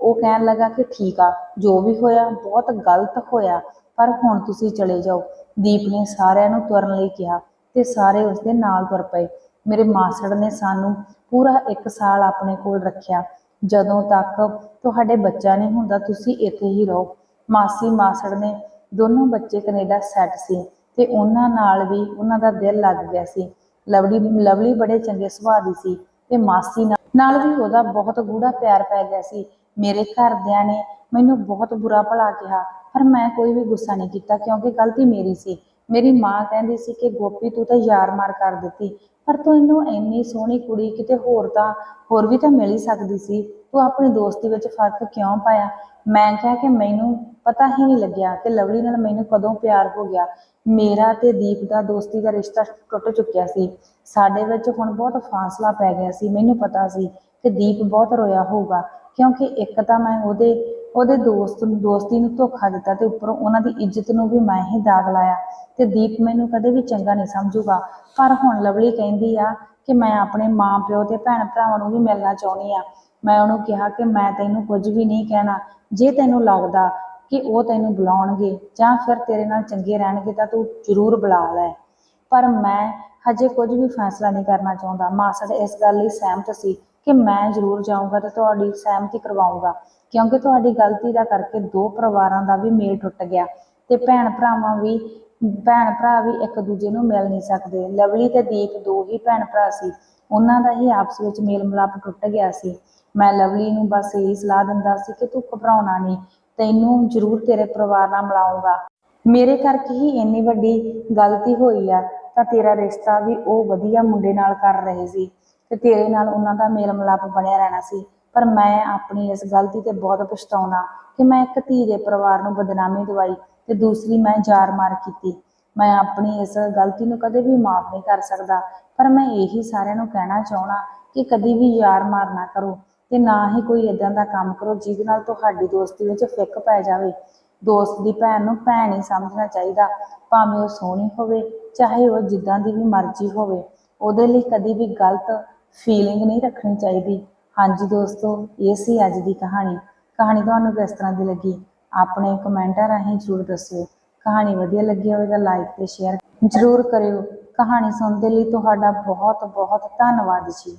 [SPEAKER 1] ਉਹ ਕਹਿਣ ਲੱਗਾ ਕਿ ਠੀਕ ਆ, ਜੋ ਵੀ ਹੋਇਆ ਬਹੁਤ ਗਲਤ ਹੋਇਆ, ਪਰ ਹੁਣ ਤੁਸੀਂ ਚਲੇ ਜਾਓ। ਦੀਪ ਨੇ ਸਾਰਿਆਂ ਨੂੰ ਤੁਰਨ ਲਈ ਕਿਹਾ ਤੇ ਸਾਰੇ ਉਸਦੇ ਨਾਲ ਤੁਰ ਪਏ। ਮੇਰੇ ਮਾਸੜ ਨੇ ਸਾਨੂੰ ਪੂਰਾ 1 ਸਾਲ ਆਪਣੇ ਕੋਲ ਰੱਖਿਆ। ਜਦੋਂ ਤੱਕ ਤੁਹਾਡੇ ਬੱਚਾ ਨਹੀਂ ਹੁੰਦਾ, ਤੁਸੀਂ ਇੱਥੇ ਹੀ ਰਹੋ। ਮਾਸੀ, ਮਾਸੜ ਨੇ ਦੋਨੋਂ ਬੱਚੇ ਕੈਨੇਡਾ ਸੈੱਟ ਸੀ ਤੇ ਉਹਨਾਂ ਨਾਲ ਵੀ ਉਹਨਾਂ ਦਾ ਦਿਲ ਲੱਗ ਗਿਆ ਸੀ। ਲਵਲੀ ਲਵਲੀ ਬੜੇ ਚੰਗੇ ਸੁਭਾਅ ਦੀ ਸੀ ਤੇ ਮਾਸੀ ਨਾਲ ਨਾਲ ਵੀ ਉਹਦਾ ਬਹੁਤ ਗੂੜਾ ਪਿਆਰ ਪੈ ਗਿਆ ਸੀ। ਮੇਰੇ ਘਰਦਿਆਂ ਨੇ ਮੈਨੂੰ ਬਹੁਤ ਬੁਰਾ ਭਲਾ ਕਿਹਾ, ਪਰ ਮੈਂ ਕੋਈ ਵੀ ਗੁੱਸਾ ਨਹੀਂ ਕੀਤਾ ਕਿਉਂਕਿ ਗਲਤੀ ਮੇਰੀ ਸੀ। ਮੇਰੀ ਮਾਂ ਕਹਿੰਦੀ ਸੀ ਕਿ ਗੋਪੀ ਤੂੰ ਤਾਂ ਯਾਰ ਮਾਰ ਕਰ ਦਿੱਤੀ, ਪਰ ਤੂੰ ਇਹਨੂੰ ਇੰਨੀ ਸੋਹਣੀ ਕੁੜੀ ਕਿਤੇ ਹੋਰ ਤਾਂ, ਹੋਰ ਵੀ ਤਾਂ ਮਿਲ ਹੀ ਸਕਦੀ ਸੀ। ਤੂੰ ਆਪਣੀ ਦੋਸਤੀ ਵਿੱਚ ਫ਼ਰਕ ਕਿਉਂ ਪਾਇਆ? ਮੈਂ ਕਿਹਾ ਕਿ ਮੈਨੂੰ ਪਤਾ ਹੀ ਨਹੀਂ ਲੱਗਿਆ ਕਿ ਲਵਲੀ ਨਾਲ ਮੈਨੂੰ ਕਦੋਂ ਪਿਆਰ ਹੋ ਗਿਆ। ਮੇਰਾ ਤੇ ਦੀਪ ਦਾ ਦੋਸਤੀ ਦਾ ਰਿਸ਼ਤਾ ਟੁੱਟ ਚੁੱਕਿਆ ਸੀ। ਸਾਡੇ ਵਿੱਚ ਹੁਣ ਬਹੁਤ ਫਾਸਲਾ ਪੈ ਗਿਆ ਸੀ। ਮੈਨੂੰ ਪਤਾ ਸੀ ਕਿ ਦੀਪ ਬਹੁਤ ਰੋਇਆ ਹੋਊਗਾ, ਕਿਉਂਕਿ ਇੱਕ ਤਾਂ ਮੈਂ ਉਹਦੇ ਉਹਦੇ ਦੋਸਤ ਨੂੰ, ਦੋਸਤੀ ਨੂੰ ਧੋਖਾ ਦਿੱਤਾ ਤੇ ਉੱਪਰੋਂ ਉਹਨਾਂ ਦੀ ਇੱਜ਼ਤ ਨੂੰ ਵੀ ਮੈਂ ਹੀ ਦਾਗ ਲਾਇਆ ਤੇ ਦੀਪ ਮੈਨੂੰ ਕਦੇ ਵੀ ਚੰਗਾ ਨਹੀਂ ਸਮਝੂਗਾ। ਪਰ ਹੁਣ ਲਵਲੀ ਕਹਿੰਦੀ ਆ ਕਿ ਮੈਂ ਆਪਣੇ ਮਾਂ ਪਿਓ ਤੇ ਭੈਣ ਭਰਾਵਾਂ ਨੂੰ ਵੀ ਮਿਲਣਾ ਚਾਹੁੰਦੀ ਆ। ਮੈਂ ਉਹਨੂੰ ਕਿਹਾ ਕਿ ਮੈਂ ਤੈਨੂੰ ਕੁਝ ਵੀ ਨਹੀਂ ਕਹਿਣਾ। ਜੇ ਤੈਨੂੰ ਲੱਗਦਾ ਕਿ ਉਹ ਤੈਨੂੰ ਬੁਲਾਉਣਗੇ ਜਾਂ ਫਿਰ ਤੇਰੇ ਨਾਲ ਚੰਗੇ ਰਹਿਣਗੇ ਤਾਂ ਤੂੰ ਜ਼ਰੂਰ ਬੁਲਾ ਲੈ। ਪਰ ਮੈਂ ਹਜੇ ਕੁਝ ਵੀ ਫੈਸਲਾ ਨਹੀਂ ਕਰਨਾ ਚਾਹੁੰਦਾ। ਮਾਸੜ ਇਸ ਗੱਲ ਲਈ ਸਹਿਮਤ ਸੀ ਕਿ ਮੈਂ ਜ਼ਰੂਰ ਜਾਊਂਗਾ ਤੇ ਤੁਹਾਡੀ ਸਹਿਮਤੀ ਕਰਵਾਊਂਗਾ। ਕਿਉਂਕਿ ਤੁਹਾਡੀ ਗਲਤੀ ਦਾ ਕਰਕੇ ਦੋ ਪਰਿਵਾਰਾਂ ਦਾ ਵੀ ਮੇਲ ਟੁੱਟ ਗਿਆ ਤੇ ਭੈਣ ਭਰਾਵਾਂ ਵੀ, ਭੈਣ ਭਰਾ ਵੀ ਇੱਕ ਦੂਜੇ ਨੂੰ ਮਿਲ ਨਹੀਂ ਸਕਦੇ। ਲਵਲੀ ਤੇ ਦੀਪ ਦੋ ਹੀ ਭੈਣ ਭਰਾ ਸੀ। ਉਹਨਾਂ ਦਾ ਹੀ ਆਪਸ ਵਿੱਚ ਮੇਲ ਮਿਲਾਪ ਟੁੱਟ ਗਿਆ ਸੀ। ਮੈਂ ਲਵਲੀ ਨੂੰ ਬਸ ਇਹੀ ਸਲਾਹ ਦਿੰਦਾ ਸੀ ਕਿ ਤੂੰ ਘਬਰਾਉਣਾ ਨਹੀਂ, ਤੈਨੂੰ ਜ਼ਰੂਰ ਤੇਰੇ ਪਰਿਵਾਰ ਨਾਲ ਮਿਲਾਉਂਗਾ ਮੇਰੇ ਕਰਕੇ ਹੀ ਇੰਨੀ ਵੱਡੀ ਗਲਤੀ ਹੋਈ ਆ, ਤਾਂ ਤੇਰਾ ਰਿਸ਼ਤਾ ਵੀ ਉਹ ਵਧੀਆ ਮੁੰਡੇ ਨਾਲ ਕਰ ਰਹੇ ਸੀ। ਤੇ ਤੇਰੇ ਨਾਲ ਉਹਨਾਂ ਦਾ ਮੇਲ ਮਿਲਾਪ ਬਣਿਆ ਰਹਿਣਾ ਸੀ। ਪਰ ਮੈਂ ਆਪਣੀ ਇਸ ਗਲਤੀ ਤੇ ਬਹੁਤ ਪਛਤਾਉਣਾ ਕਿ ਮੈਂ ਇੱਕ ਧੀ ਦੇ ਪਰਿਵਾਰ ਨੂੰ ਬਦਨਾਮੀ ਦਵਾਈ ਤੇ ਦੂਸਰੀ ਮੈਂ ਜਾਰ ਮਾਰ ਕੀਤੀ। ਮੈਂ ਆਪਣੀ ਇਸ ਗਲਤੀ ਨੂੰ ਕਦੇ ਵੀ ਮਾਫ ਨਹੀਂ ਕਰ ਸਕਦਾ। ਪਰ ਮੈਂ ਇਹੀ ਸਾਰਿਆਂ ਨੂੰ ਕਹਿਣਾ ਚਾਹਣਾ ਕਿ ਕਦੀ ਵੀ ਯਾਰ ਮਾਰ ਨਾ ਕਰੋ ਤੇ ਨਾ ਹੀ ਕੋਈ ਇਦਾਂ ਦਾ ਕੰਮ ਕਰੋ ਜਿਹਦੇ ਨਾਲ ਤੁਹਾਡੀ ਦੋਸਤੀ ਵਿੱਚ ਫਿੱਕ ਪੈ ਜਾਵੇ। ਦੋਸਤ ਦੀ ਭੈਣ ਨੂੰ ਭੈਣ ਹੀ ਸਮਝਣਾ ਚਾਹੀਦਾ, ਭਾਵੇਂ ਉਹ ਸੋਹਣੀ ਹੋਵੇ, ਚਾਹੇ ਉਹ ਜਿੱਦਾਂ ਦੀ ਵੀ ਮਰਜ਼ੀ ਹੋਵੇ। ਉਹਦੇ ਲਈ ਕਦੀ ਵੀ ਗਲਤ ਫੀਲਿੰਗ ਨਹੀਂ ਰੱਖਣੀ ਚਾਹੀਦੀ। ਹਾਂਜੀ ਦੋਸਤੋ, ਇਹ ਸੀ ਅੱਜ ਦੀ ਕਹਾਣੀ। ਕਹਾਣੀ ਤੁਹਾਨੂੰ ਕਿਸ ਤਰ੍ਹਾਂ ਦੀ ਲੱਗੀ? ਆਪਣੇ ਕਮੈਂਟਾਂ ਰਾਹੀਂ ਜ਼ਰੂਰ ਦੱਸਿਓ। ਕਹਾਣੀ ਵਧੀਆ ਲੱਗੀ ਹੋਵੇ ਤਾਂ ਲਾਈਕ ਤੇ ਸ਼ੇਅਰ ਜ਼ਰੂਰ ਕਰਿਓ। ਕਹਾਣੀ ਸੁਣਨ ਦੇ ਲਈ ਤੁਹਾਡਾ ਬਹੁਤ ਬਹੁਤ ਧੰਨਵਾਦ ਜੀ।